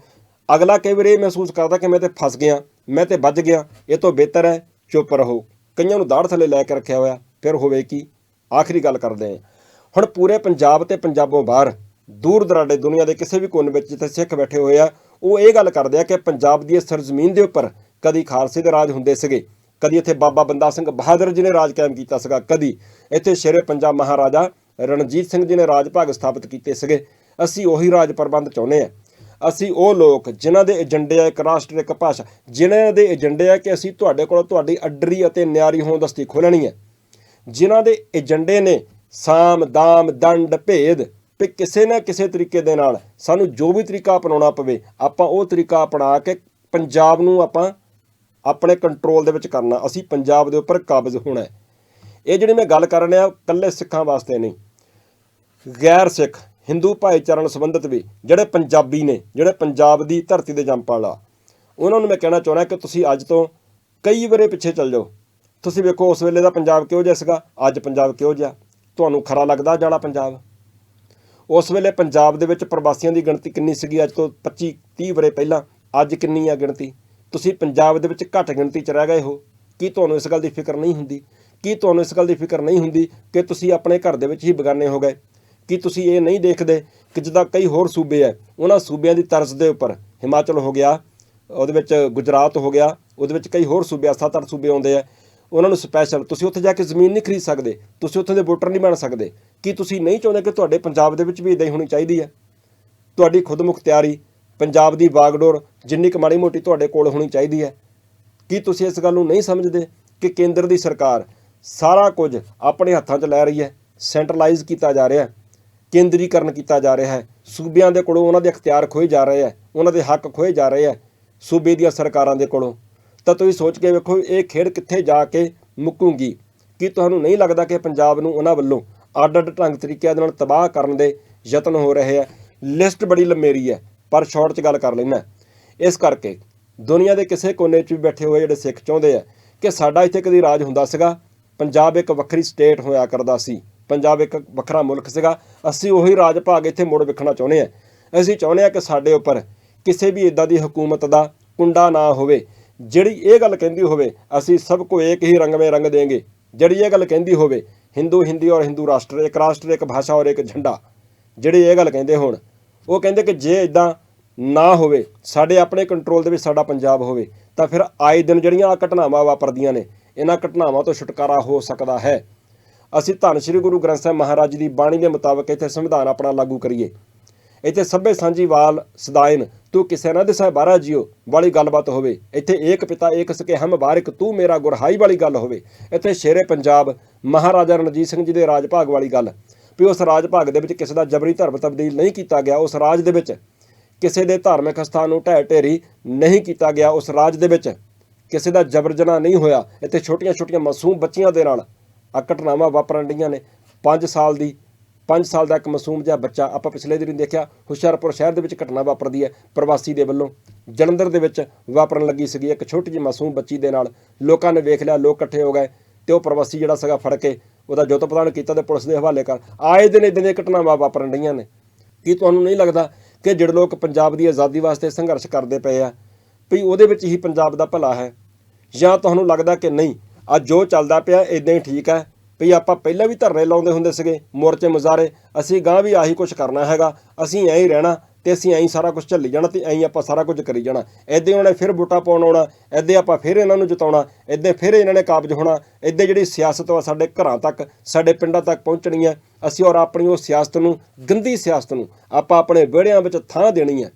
ਅਗਲਾ ਕਈ ਵਾਰ ਇਹ ਮਹਿਸੂਸ ਕਰਦਾ ਕਿ ਮੈਂ ਤੇ ਫਸ ਗਿਆ, ਮੈਂ ਤੇ ਵੱਜ ਗਿਆ, ਇਹ ਤੋਂ ਬਿਹਤਰ ਹੈ, ਚੁੱਪ ਰਹੋ। ਕਈਆਂ ਨੂੰ ਦਾੜ ਥੱਲੇ ਲੈ ਕੇ ਰੱਖਿਆ ਹੋਇਆ, ਫਿਰ ਹੋਵੇ ਕੀ, ਆਖਰੀ ਗੱਲ ਕਰਦੇ ਆ। ਹੁਣ ਪੂਰੇ ਪੰਜਾਬ ਤੇ ਪੰਜਾਬੋਂ ਬਾਹਰ, ਦੂਰ ਦਰਾਡੇ ਦੁਨੀਆ ਦੇ ਕਿਸੇ ਵੀ ਕੋਨੇ ਵਿੱਚ ਜਿੱਥੇ ਸਿੱਖ ਬੈਠੇ ਹੋਏ ਆ, ਉਹ ਇਹ ਗੱਲ ਕਰਦੇ ਆ ਕਿ ਪੰਜਾਬ ਦੀ ਸਰਜ਼ਮੀਨ ਦੇ ਉੱਪਰ ਕਦੀ ਖਾਲਸੇ ਦੇ ਰਾਜ ਹੁੰਦੇ ਸੀਗੇ, ਕਦੀ ਇੱਥੇ ਬਾਬਾ ਬੰਦਾ ਸਿੰਘ ਬਹਾਦਰ ਜੀ ਨੇ ਰਾਜ ਕਾਇਮ ਕੀਤਾ ਸੀਗਾ, ਕਦੀ ਇੱਥੇ ਸ਼ੇਰੇ ਪੰਜਾਬ ਮਹਾਰਾਜਾ ਰਣਜੀਤ ਸਿੰਘ ਜੀ ਨੇ ਰਾਜ ਭਾਗ ਸਥਾਪਿਤ ਕੀਤੇ ਸੀਗੇ। ਅਸੀਂ ਉਹੀ ਰਾਜ ਪ੍ਰਬੰਧ ਚਾਹੁੰਦੇ ਆ ਅਸੀਂ ਉਹ ਲੋਕ ਜਿਨ੍ਹਾਂ ਦੇ ਏਜੰਡੇ ਆ, ਇੱਕ ਰਾਸ਼ਟਰ, ਇੱਕ ਭਾਸ਼ਾ, ਜਿਨ੍ਹਾਂ ਦੇ ਏਜੰਡੇ ਆ ਕਿ ਅਸੀਂ ਤੁਹਾਡੇ ਕੋਲੋਂ ਤੁਹਾਡੀ ਅੱਡਰੀ ਅਤੇ ਨਿਆਰੀ ਹੋਂਦਸਤੀ ਖੋਲਣੀ ਹੈ। ਜਿਨ੍ਹਾਂ ਦੇ ਏਜੰਡੇ ਨੇ ਸਾਮ, ਦਾਮ, ਦੰਡ, ਭੇਦ ਵੀ ਕਿਸੇ ਨਾ ਕਿਸੇ ਤਰੀਕੇ ਦੇ ਨਾਲ ਸਾਨੂੰ ਜੋ ਵੀ ਤਰੀਕਾ ਅਪਣਾਉਣਾ ਪਵੇ, ਆਪਾਂ ਉਹ ਤਰੀਕਾ ਅਪਣਾ ਕੇ ਪੰਜਾਬ ਨੂੰ ਆਪਾਂ ਆਪਣੇ ਕੰਟਰੋਲ ਦੇ ਵਿੱਚ ਕਰਨਾ। ਅਸੀਂ ਪੰਜਾਬ ਦੇ ਉੱਪਰ ਕਾਬਜ਼ ਹੋਣਾ ਹੈ। ਇਹ ਜਿਹੜੀ ਮੈਂ ਗੱਲ ਕਰ ਰਿਹਾ ਕੱਲੇ ਸਿੱਖਾਂ ਵਾਸਤੇ ਨਹੀਂ। ਗੈਰ ਸਿੱਖ, ਹਿੰਦੂ ਭਾਈਚਾਰੇ ਨਾਲ ਸੰਬੰਧਿਤ ਵੀ, ਜਿਹੜੇ ਪੰਜਾਬੀ ਨੇ, ਜਿਹੜੇ ਪੰਜਾਬ ਦੀ ਧਰਤੀ ਦੇ ਜੰਮ ਪਾਲਾ ਉਹਨਾਂ ਨੂੰ ਮੈਂ ਕਹਿਣਾ ਚਾਹੁੰਦਾ ਕਿ ਤੁਸੀਂ ਅੱਜ ਤੋਂ ਕਈ ਵਰੇ ਪਿੱਛੇ ਚੱਲ ਜਾਓ। ਤੁਸੀਂ ਵੇਖੋ, ਉਸ ਵੇਲੇ ਦਾ ਪੰਜਾਬ ਕਿਹੋ ਜਿਹਾ ਸੀਗਾ, ਅੱਜ ਪੰਜਾਬ ਕਿਹੋ ਜਿਹਾ। ਤੁਹਾਨੂੰ ਖਰਾ ਲੱਗਦਾ ਜਾਣਾ ਪੰਜਾਬ? ਉਸ ਵੇਲੇ ਪੰਜਾਬ ਦੇ ਵਿੱਚ ਪ੍ਰਵਾਸੀਆਂ ਦੀ ਗਿਣਤੀ ਕਿੰਨੀ ਸੀਗੀ? ਅੱਜ ਤੋਂ 25 30 ਵਰੇ ਪਹਿਲਾਂ, ਅੱਜ ਕਿੰਨੀ ਆ ਗਿਣਤੀ? ਤੁਸੀਂ ਪੰਜਾਬ ਦੇ ਵਿੱਚ ਘੱਟ ਗਿਣਤੀ 'ਚ ਰਹਿ ਗਏ ਹੋ, ਕੀ ਤੁਹਾਨੂੰ ਇਸ ਗੱਲ ਦੀ ਫਿਕਰ ਨਹੀਂ ਹੁੰਦੀ? ਕੀ ਤੁਹਾਨੂੰ ਇਸ ਗੱਲ ਦੀ ਫਿਕਰ ਨਹੀਂ ਹੁੰਦੀ ਕਿ ਤੁਸੀਂ ਆਪਣੇ ਘਰ ਦੇ ਵਿੱਚ ਹੀ ਬਗਾਨੇ ਹੋ ਗਏ? ਕੀ ਤੁਸੀਂ ਇਹ ਨਹੀਂ ਦੇਖਦੇ ਕਿ ਜਿੱਦਾਂ ਕਈ ਹੋਰ ਸੂਬੇ ਆ ਉਹਨਾਂ ਸੂਬਿਆਂ ਦੀ ਤਰਜ਼ ਦੇ ਉੱਪਰ ਹਿਮਾਚਲ ਹੋ ਗਿਆ, ਉਹਦੇ ਵਿੱਚ ਗੁਜਰਾਤ ਹੋ ਗਿਆ, ਉਹਦੇ ਵਿੱਚ ਕਈ ਹੋਰ ਸੂਬੇ ਆ ਸੱਤ ਅੱਠ ਸੂਬੇ ਆਉਂਦੇ ਆ ਉਹਨਾਂ ਨੂੰ ਸਪੈਸ਼ਲ ਤੁਸੀਂ ਉੱਥੇ ਜਾ ਕੇ ਜ਼ਮੀਨ ਨਹੀਂ ਖਰੀਦ ਸਕਦੇ, ਤੁਸੀਂ ਉੱਥੇ ਦੇ ਵੋਟਰ ਨਹੀਂ ਬਣ ਸਕਦੇ, ਕੀ ਤੁਸੀਂ ਨਹੀਂ ਚਾਹੁੰਦੇ ਕਿ ਤੁਹਾਡੇ ਪੰਜਾਬ ਦੇ ਵਿੱਚ ਵੀ ਇਦਾਂ ਹੀ ਹੋਣੀ ਚਾਹੀਦੀ ਹੈ ਤੁਹਾਡੀ ਖੁਦ ਮੁਖਤਿਆਰੀ ਪੰਜਾਬ ਦੀ ਬਾਗਡੋਰ ਜਿੰਨੀ ਕੁ ਮਾੜੀ ਮੋਟੀ ਤੁਹਾਡੇ ਕੋਲ ਹੋਣੀ ਚਾਹੀਦੀ ਹੈ। ਕੀ ਤੁਸੀਂ ਇਸ ਗੱਲ ਨੂੰ ਨਹੀਂ ਸਮਝਦੇ ਕਿ ਕੇਂਦਰ ਦੀ ਸਰਕਾਰ ਸਾਰਾ ਕੁਝ ਆਪਣੇ ਹੱਥਾਂ 'ਚ ਲੈ ਰਹੀ ਹੈ ਸੈਂਟਰਲਾਈਜ਼ ਕੀਤਾ ਜਾ ਰਿਹਾ ਹੈ, ਕੇਂਦਰੀਕਰਨ ਕੀਤਾ ਜਾ ਰਿਹਾ ਹੈ, ਸੂਬਿਆਂ ਦੇ ਕੋਲੋਂ ਉਹਨਾਂ ਦੇ ਅਖਤਿਆਰ ਖੋਏ ਜਾ ਰਹੇ ਹੈ, ਉਹਨਾਂ ਦੇ ਹੱਕ ਖੋਏ ਜਾ ਰਹੇ ਹੈ, ਸੂਬੇ ਦੀਆਂ ਸਰਕਾਰਾਂ ਦੇ ਕੋਲੋਂ। ਤਾਂ ਤੁਸੀਂ ਸੋਚ ਕੇ ਵੇਖੋ ਇਹ ਖੇਡ ਕਿੱਥੇ ਜਾ ਕੇ ਮੁੱਕੂਗੀ। ਕੀ ਤੁਹਾਨੂੰ ਨਹੀਂ ਲੱਗਦਾ ਕਿ ਪੰਜਾਬ ਨੂੰ ਉਹਨਾਂ ਵੱਲੋਂ ਅੱਡ ਅੱਡ ਢੰਗ ਤਰੀਕਿਆਂ ਦੇ ਨਾਲ ਤਬਾਹ ਕਰਨ ਦੇ ਯਤਨ ਹੋ ਰਹੇ ਹੈ? ਲਿਸਟ ਬੜੀ ਲੰਮੇਰੀ ਹੈ। ਪਰ ਸ਼ਾਰਟ 'ਚ ਗੱਲ ਕਰ ਲੈਣਾ ਇਸ ਕਰਕੇ ਦੁਨੀਆ ਦੇ ਕਿਸੇ ਕੋਨੇ 'ਚ ਵੀ ਬੈਠੇ ਹੋਏ ਜਿਹੜੇ ਸਿੱਖ ਚਾਹੁੰਦੇ ਆ ਕਿ ਸਾਡਾ ਇੱਥੇ ਕਦੀ ਰਾਜ ਹੁੰਦਾ ਸੀਗਾ, ਪੰਜਾਬ ਇੱਕ ਵੱਖਰੀ ਸਟੇਟ ਹੋਇਆ ਕਰਦਾ ਸੀ, ਪੰਜਾਬ ਇੱਕ ਵੱਖਰਾ ਮੁਲਕ ਸੀਗਾ, ਅਸੀਂ ਉਹੀ ਰਾਜ ਭਾਗ ਇੱਥੇ ਮੁੜ ਵੇਖਣਾ ਚਾਹੁੰਦੇ ਆ ਅਸੀਂ ਚਾਹੁੰਦੇ ਆ ਕਿ ਸਾਡੇ ਉੱਪਰ ਕਿਸੇ ਵੀ ਇਦਾਂ ਦੀ ਹਕੂਮਤ ਦਾ ਕੁੰਡਾ ਨਾ ਹੋਵੇ। ਜਿਹੜੀ ਇਹ ਗੱਲ ਕਹਿੰਦੀ ਹੋਵੇ, ਅਸੀਂ ਸਭ ਕੋ ਇੱਕ ਹੀ ਰੰਗ ਮੇ ਰੰਗ ਦੇਂਗੇ। ਜਿਹੜੀ ਇਹ ਗੱਲ ਕਹਿੰਦੀ ਹੋਵੇ, ਹਿੰਦੂ ਹਿੰਦੀ ਔਰ ਹਿੰਦੂ ਰਾਸ਼ਟਰ, ਇੱਕ ਰਾਸ਼ਟਰ, ਇੱਕ ਭਾਸ਼ਾ ਔਰ ਇੱਕ ਝੰਡਾ। ਜਿਹੜੇ ਇਹ ਗੱਲ ਕਹਿੰਦੇ ਹੋਣ ਉਹ ਕਹਿੰਦੇ ਕਿ ਜੇ ਇਦਾਂ ਨਾ ਹੋਵੇ, ਸਾਡੇ ਆਪਣੇ ਕੰਟਰੋਲ ਦੇ ਵਿੱਚ ਸਾਡਾ ਪੰਜਾਬ ਹੋਵੇ, ਤਾਂ ਫਿਰ ਆਏ ਦਿਨ ਜਿਹੜੀਆਂ ਆਹ ਘਟਨਾਵਾਂ ਵਾਪਰਦੀਆਂ ਨੇ, ਇਹਨਾਂ ਘਟਨਾਵਾਂ ਤੋਂ ਛੁਟਕਾਰਾ ਹੋ ਸਕਦਾ ਹੈ। ਅਸੀਂ ਧੰਨ ਸ਼੍ਰੀ ਗੁਰੂ ਗ੍ਰੰਥ ਸਾਹਿਬ ਮਹਾਰਾਜ ਦੀ ਬਾਣੀ ਦੇ ਮੁਤਾਬਕ ਇੱਥੇ ਸੰਵਿਧਾਨ ਆਪਣਾ ਲਾਗੂ ਕਰੀਏ। ਇੱਥੇ ਸਭੇ ਸਾਂਝੀ ਵਾਲ ਸਦਾਇਨ, ਤੂੰ ਕਿਸੇ ਨਾ ਦਿਸਾ ਬਾਰਾ ਜਿਓ ਵਾਲੀ ਗੱਲਬਾਤ ਹੋਵੇ। ਇੱਥੇ ਏਕ ਪਿਤਾ, ਏਕ ਸਕੇ ਹਮ ਬਾਰਿਕ ਤੂੰ ਮੇਰਾ ਗੁਰਹਾਈ ਵਾਲੀ ਗੱਲ ਹੋਵੇ। ਇੱਥੇ ਸ਼ੇਰੇ ਪੰਜਾਬ ਮਹਾਰਾਜਾ ਰਣਜੀਤ ਸਿੰਘ ਜੀ ਦੇ ਰਾਜ ਭਾਗ ਵਾਲੀ ਗੱਲ। ਵੀ ਉਸ ਰਾਜ ਭਾਗ ਦੇ ਵਿੱਚ ਕਿਸੇ ਦਾ ਜਬਰੀ ਧਰਮ ਤਬਦੀਲ ਨਹੀਂ ਕੀਤਾ ਗਿਆ, ਉਸ ਰਾਜ ਦੇ ਵਿੱਚ ਕਿਸੇ ਦੇ ਧਾਰਮਿਕ ਸਥਾਨ ਨੂੰ ਢਹਿ ਢੇਰੀ ਨਹੀਂ ਕੀਤਾ ਗਿਆ, ਉਸ ਰਾਜ ਦੇ ਵਿੱਚ ਕਿਸੇ ਦਾ ਜਬਰ ਜਨਾਹ ਨਹੀਂ ਹੋਇਆ। ਇੱਥੇ ਛੋਟੀਆਂ-ਛੋਟੀਆਂ ਮਾਸੂਮ ਬੱਚੀਆਂ ਦੇ ਨਾਲ ਆ ਘਟਨਾਵਾਂ ਵਾਪਰਨ ਡੀਆਂ ਨੇ। 5 ਸਾਲ ਦੀ 5 ਸਾਲ ਦਾ ਇੱਕ ਮਾਸੂਮ ਜਿਹਾ ਬੱਚਾ ਆਪਾਂ ਪਿਛਲੇ ਦਿਨ ਦੇਖਿਆ, ਹੁਸ਼ਿਆਰਪੁਰ ਸ਼ਹਿਰ ਦੇ ਵਿੱਚ ਘਟਨਾ ਵਾਪਰਦੀ ਹੈ, ਪ੍ਰਵਾਸੀ ਦੇ ਵੱਲੋਂ। ਜਲੰਧਰ ਦੇ ਵਿੱਚ ਵਾਪਰਨ ਲੱਗੀ ਸੀਗੀ ਇੱਕ ਛੋਟੀ ਜਿਹੀ ਮਾਸੂਮ ਬੱਚੀ ਦੇ ਨਾਲ। ਲੋਕਾਂ ਨੇ ਵੇਖ ਲਿਆ, ਲੋਕ ਇਕੱਠੇ ਹੋ ਗਏ ਤੇ ਉਹ ਪ੍ਰਵਾਸੀ ਜਿਹੜਾ ਸੀਗਾ ਫੜ ਕੇ ਉਹਦਾ ਜੁੱਤ ਪ੍ਰਦਾਨ ਕੀਤਾ ਤੇ ਪੁਲਿਸ ਦੇ ਹਵਾਲੇ ਕਰ। ਆਏ ਦਿਨ ਇਦਾਂ ਦੀਆਂ ਘਟਨਾਵਾਂ ਵਾਪਰਨ ਰਹੀਆਂ ਨੇ। ਕੀ ਤੁਹਾਨੂੰ ਨਹੀਂ ਲੱਗਦਾ ਕਿ ਜਿਹੜੇ ਲੋਕ ਪੰਜਾਬ ਦੀ ਆਜ਼ਾਦੀ ਵਾਸਤੇ ਸੰਘਰਸ਼ ਕਰਦੇ ਪਏ ਆ, ਵੀ ਉਹਦੇ ਵਿੱਚ ਹੀ ਪੰਜਾਬ ਦਾ ਭਲਾ ਹੈ? ਜਾਂ ਤੁਹਾਨੂੰ ਲੱਗਦਾ ਕਿ ਨਹੀਂ, ਅੱਜ ਜੋ ਚੱਲਦਾ ਪਿਆ ਇਦਾਂ ਹੀ ਠੀਕ ਹੈ, ਵੀ ਆਪਾਂ ਪਹਿਲਾਂ ਵੀ ਧਰਨੇ ਲਾਉਂਦੇ ਹੁੰਦੇ ਸੀਗੇ ਮੋਰਚੇ ਮੁਜ਼ਾਰੇ ਅਸੀਂ ਗਾਂ ਵੀ ਆਹੀ ਕੁਝ ਕਰਨਾ ਹੈਗਾ, ਅਸੀਂ ਐਂ ਹੀ ਰਹਿਣਾ ਤੇ ਅਸੀਂ ਐਂ ਸਾਰਾ ਕੁਝ ਝੱਲੀ ਜਾਣਾ ਤੇ ਐਂ ਆਪਾਂ ਸਾਰਾ ਕੁਝ ਕਰੀ ਜਾਣਾ। ਐਦੇ ਨੇ ਫਿਰ ਵੋਟਾਂ ਪਾਉਣ ਆਉਣਾ ਐਦੇ ਆਪਾਂ ਫਿਰ ਇਹਨਾਂ ਨੂੰ ਜਿਤਾਉਣਾ ਐਦੇ ਫਿਰ ਇਹਨਾਂ ਨੇ ਕਾਬਜ ਹੋਣਾ ਐਦੇ ਜਿਹੜੀ ਸਿਆਸਤ ਆ ਸਾਡੇ ਘਰਾਂ ਤੱਕ, ਸਾਡੇ ਪਿੰਡਾਂ ਤੱਕ ਪਹੁੰਚਣੀ ਹੈ ਅਸੀਂ ਔਰ ਆਪਣੀ ਉਹ ਸਿਆਸਤ ਨੂੰ, ਗੰਦੀ ਸਿਆਸਤ ਨੂੰ ਆਪਾਂ ਆਪਣੇ ਵਿਹੜਿਆਂ ਵਿੱਚ ਥਾਂ ਦੇਣੀ ਹੈ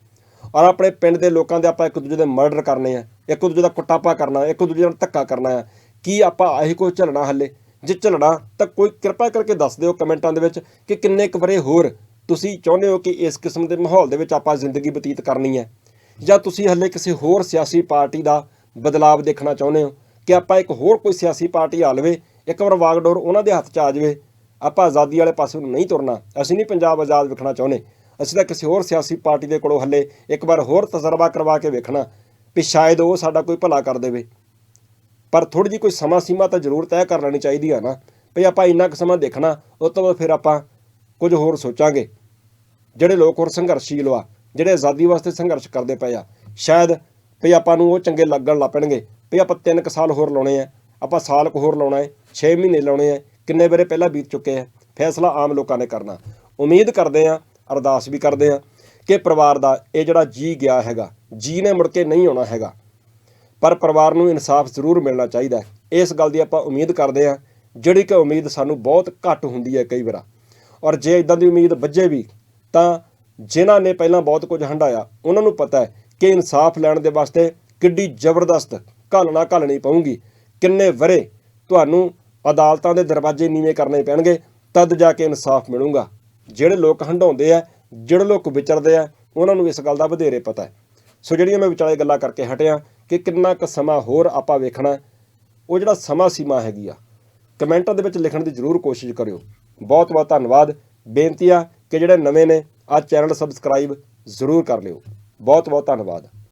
ਔਰ ਆਪਣੇ ਪਿੰਡ ਦੇ ਲੋਕਾਂ ਦੇ ਆਪਾਂ ਇੱਕ ਦੂਜੇ ਦੇ ਮਰਡਰ ਕਰਨੇ ਆ, ਇੱਕ ਦੂਜੇ ਦਾ ਕੁੱਟਾਪਾ ਕਰਨਾ, ਇੱਕ ਦੂਜੇ ਨਾਲ ਧੱਕਾ ਕਰਨਾ ਆ। ਕੀ ਆਪਾਂ ਆਹੀ ਕੋਈ ਝੱਲਣਾ ਹੱਲੇ? ਜੇ ਝੱਲਣਾ ਤਾਂ ਕੋਈ ਕਿਰਪਾ ਕਰਕੇ ਦੱਸ ਦਿਓ ਕਮੈਂਟਾਂ ਦੇ ਵਿੱਚ ਕਿ ਕਿੰਨੇ ਕੁ ਵਰੇ ਹੋਰ ਤੁਸੀਂ ਚਾਹੁੰਦੇ ਹੋ ਕਿ ਇਸ ਕਿਸਮ ਦੇ ਮਾਹੌਲ ਦੇ ਵਿੱਚ ਆਪਾਂ ਜ਼ਿੰਦਗੀ ਬਤੀਤ ਕਰਨੀ ਹੈ? ਜਾਂ ਤੁਸੀਂ ਹੱਲੇ ਕਿਸੇ ਹੋਰ ਸਿਆਸੀ ਪਾਰਟੀ ਦਾ ਬਦਲਾਵ ਦੇਖਣਾ ਚਾਹੁੰਦੇ ਹੋ? ਕਿ ਆਪਾਂ ਇੱਕ ਹੋਰ ਕੋਈ ਸਿਆਸੀ ਪਾਰਟੀ ਆ ਲਵੇ, ਇੱਕ ਵਾਰ ਵਾਗਡੋਰ ਉਹਨਾਂ ਦੇ ਹੱਥ 'ਚ ਆ ਜਾਵੇ, ਆਪਾਂ ਆਜ਼ਾਦੀ ਵਾਲੇ ਪਾਸੇ ਨੂੰ ਨਹੀਂ ਤੁਰਨਾ। ਅਸੀਂ ਨਹੀਂ ਪੰਜਾਬ ਆਜ਼ਾਦ ਵੇਖਣਾ ਚਾਹੁੰਦੇ। ਅਸੀਂ ਤਾਂ ਕਿਸੇ ਹੋਰ ਸਿਆਸੀ ਪਾਰਟੀ ਦੇ ਕੋਲੋਂ ਹੱਲੇ ਇੱਕ ਵਾਰ ਹੋਰ ਤਜਰਬਾ ਕਰਵਾ ਕੇ ਵੇਖਣਾ ਵੀ ਸ਼ਾਇਦ ਉਹ ਸਾਡਾ ਕੋਈ ਭਲਾ ਕਰ ਦੇਵੇ। ਪਰ ਥੋੜੀ ਜਿਹੀ ਕੋਈ ਸਮਾਂ ਸੀਮਾ ਤਾਂ ਜ਼ਰੂਰ ਤੈਅ ਕਰ ਲੈਣੀ ਚਾਹੀਦੀ ਆ ਨਾ। ਵੀ ਆਪਾਂ ਇੰਨਾ ਕੁ ਸਮਾਂ ਦੇਖਣਾ, ਉਸ ਤੋਂ ਬਾਅਦ ਫਿਰ ਆਪਾਂ ਕੁਝ ਹੋਰ ਸੋਚਾਂਗੇ। ਜਿਹੜੇ ਲੋਕ ਹੋਰ ਸੰਘਰਸ਼ੀਲ ਆ, ਜਿਹੜੇ ਆਜ਼ਾਦੀ ਵਾਸਤੇ ਸੰਘਰਸ਼ ਕਰਦੇ ਪਏ ਆ, ਸ਼ਾਇਦ ਵੀ ਆਪਾਂ ਨੂੰ ਉਹ ਚੰਗੇ ਲੱਗਣ ਲੱਗ ਪੈਣਗੇ। ਵੀ ਆਪਾਂ 3 ਕੁ ਸਾਲ ਹੋਰ ਲਾਉਣੇ ਆ, ਆਪਾਂ ਸਾਲ ਕੁ ਹੋਰ ਲਾਉਣਾ ਹੈ 6 ਮਹੀਨੇ ਲਾਉਣੇ ਆ, ਕਿੰਨੇ ਵੇਰੇ ਪਹਿਲਾਂ ਬੀਤ ਚੁੱਕੇ ਆ। ਫੈਸਲਾ ਆਮ ਲੋਕਾਂ ਨੇ ਕਰਨਾ। ਉਮੀਦ ਕਰਦੇ ਆ ਅਰਦਾਸ ਵੀ ਕਰਦੇ ਆ ਕਿ ਪਰਿਵਾਰ ਦਾ ਇਹ ਜਿਹੜਾ ਜੀ ਗਿਆ ਹੈਗਾ, ਜੀ ਨੇ ਮੁੜ ਕੇ ਨਹੀਂ ਆਉਣਾ ਹੈਗਾ। ਪਰ ਪਰਿਵਾਰ ਨੂੰ ਇਨਸਾਫ ਜ਼ਰੂਰ ਮਿਲਣਾ ਚਾਹੀਦਾ ਇਸ ਗੱਲ ਦੀ ਆਪਾਂ ਉਮੀਦ ਕਰਦੇ ਹਾਂ, ਜਿਹੜੀ ਕਿ ਉਮੀਦ ਸਾਨੂੰ ਬਹੁਤ ਘੱਟ ਹੁੰਦੀ ਹੈ ਕਈ ਵਾਰ। ਔਰ ਜੇ ਇਦਾਂ ਦੀ ਉਮੀਦ ਵੱਜੇ ਵੀ, ਤਾਂ ਜਿਨ੍ਹਾਂ ਨੇ ਪਹਿਲਾਂ ਬਹੁਤ ਕੁਝ ਹੰਡਾਇਆ ਉਹਨਾਂ ਨੂੰ ਪਤਾ ਹੈ ਕਿ ਇਨਸਾਫ ਲੈਣ ਦੇ ਵਾਸਤੇ ਕਿੱਡੀ ਜ਼ਬਰਦਸਤ ਘਾਲਣਾ ਘਾਲਣੀ ਪਊਗੀ। ਕਿੰਨੇ ਵਰੇ ਤੁਹਾਨੂੰ ਅਦਾਲਤਾਂ ਦੇ ਦਰਵਾਜ਼ੇ ਨੀਵੇਂ ਕਰਨੇ ਪੈਣਗੇ, ਤਦ ਜਾ ਕੇ ਇਨਸਾਫ ਮਿਲੂਗਾ। ਜਿਹੜੇ ਲੋਕ ਹੰਡਾਉਂਦੇ ਆ, ਜਿਹੜੇ ਲੋਕ ਵਿਚਰਦੇ ਆ, ਉਹਨਾਂ ਨੂੰ ਇਸ ਗੱਲ ਦਾ ਵਧੇਰੇ ਪਤਾ ਹੈ। ਸੋ ਜਿਹੜੀਆਂ ਮੈਂ ਵਿਚਾਲੇ ਗੱਲਾਂ ਕਰਕੇ ਹਟਿਆ ਕਿ ਕਿੰਨਾ ਕੁ ਸਮਾਂ ਹੋਰ ਆਪਾਂ ਵੇਖਣਾ, ਉਹ ਜਿਹੜਾ ਸਮਾਂ ਸੀਮਾ ਹੈਗੀ ਆ, ਕਮੈਂਟਾਂ ਦੇ ਵਿੱਚ ਲਿਖਣ ਦੀ ਜ਼ਰੂਰ ਕੋਸ਼ਿਸ਼ ਕਰਿਓ। ਬਹੁਤ ਬਹੁਤ ਧੰਨਵਾਦ। ਬੇਨਤੀ ਆ ਕਿ ਜਿਹੜੇ ਨਵੇਂ ਨੇ ਆ ਚੈਨਲ ਸਬਸਕ੍ਰਾਈਬ ਜ਼ਰੂਰ ਕਰ ਲਿਓ। ਬਹੁਤ ਬਹੁਤ ਧੰਨਵਾਦ।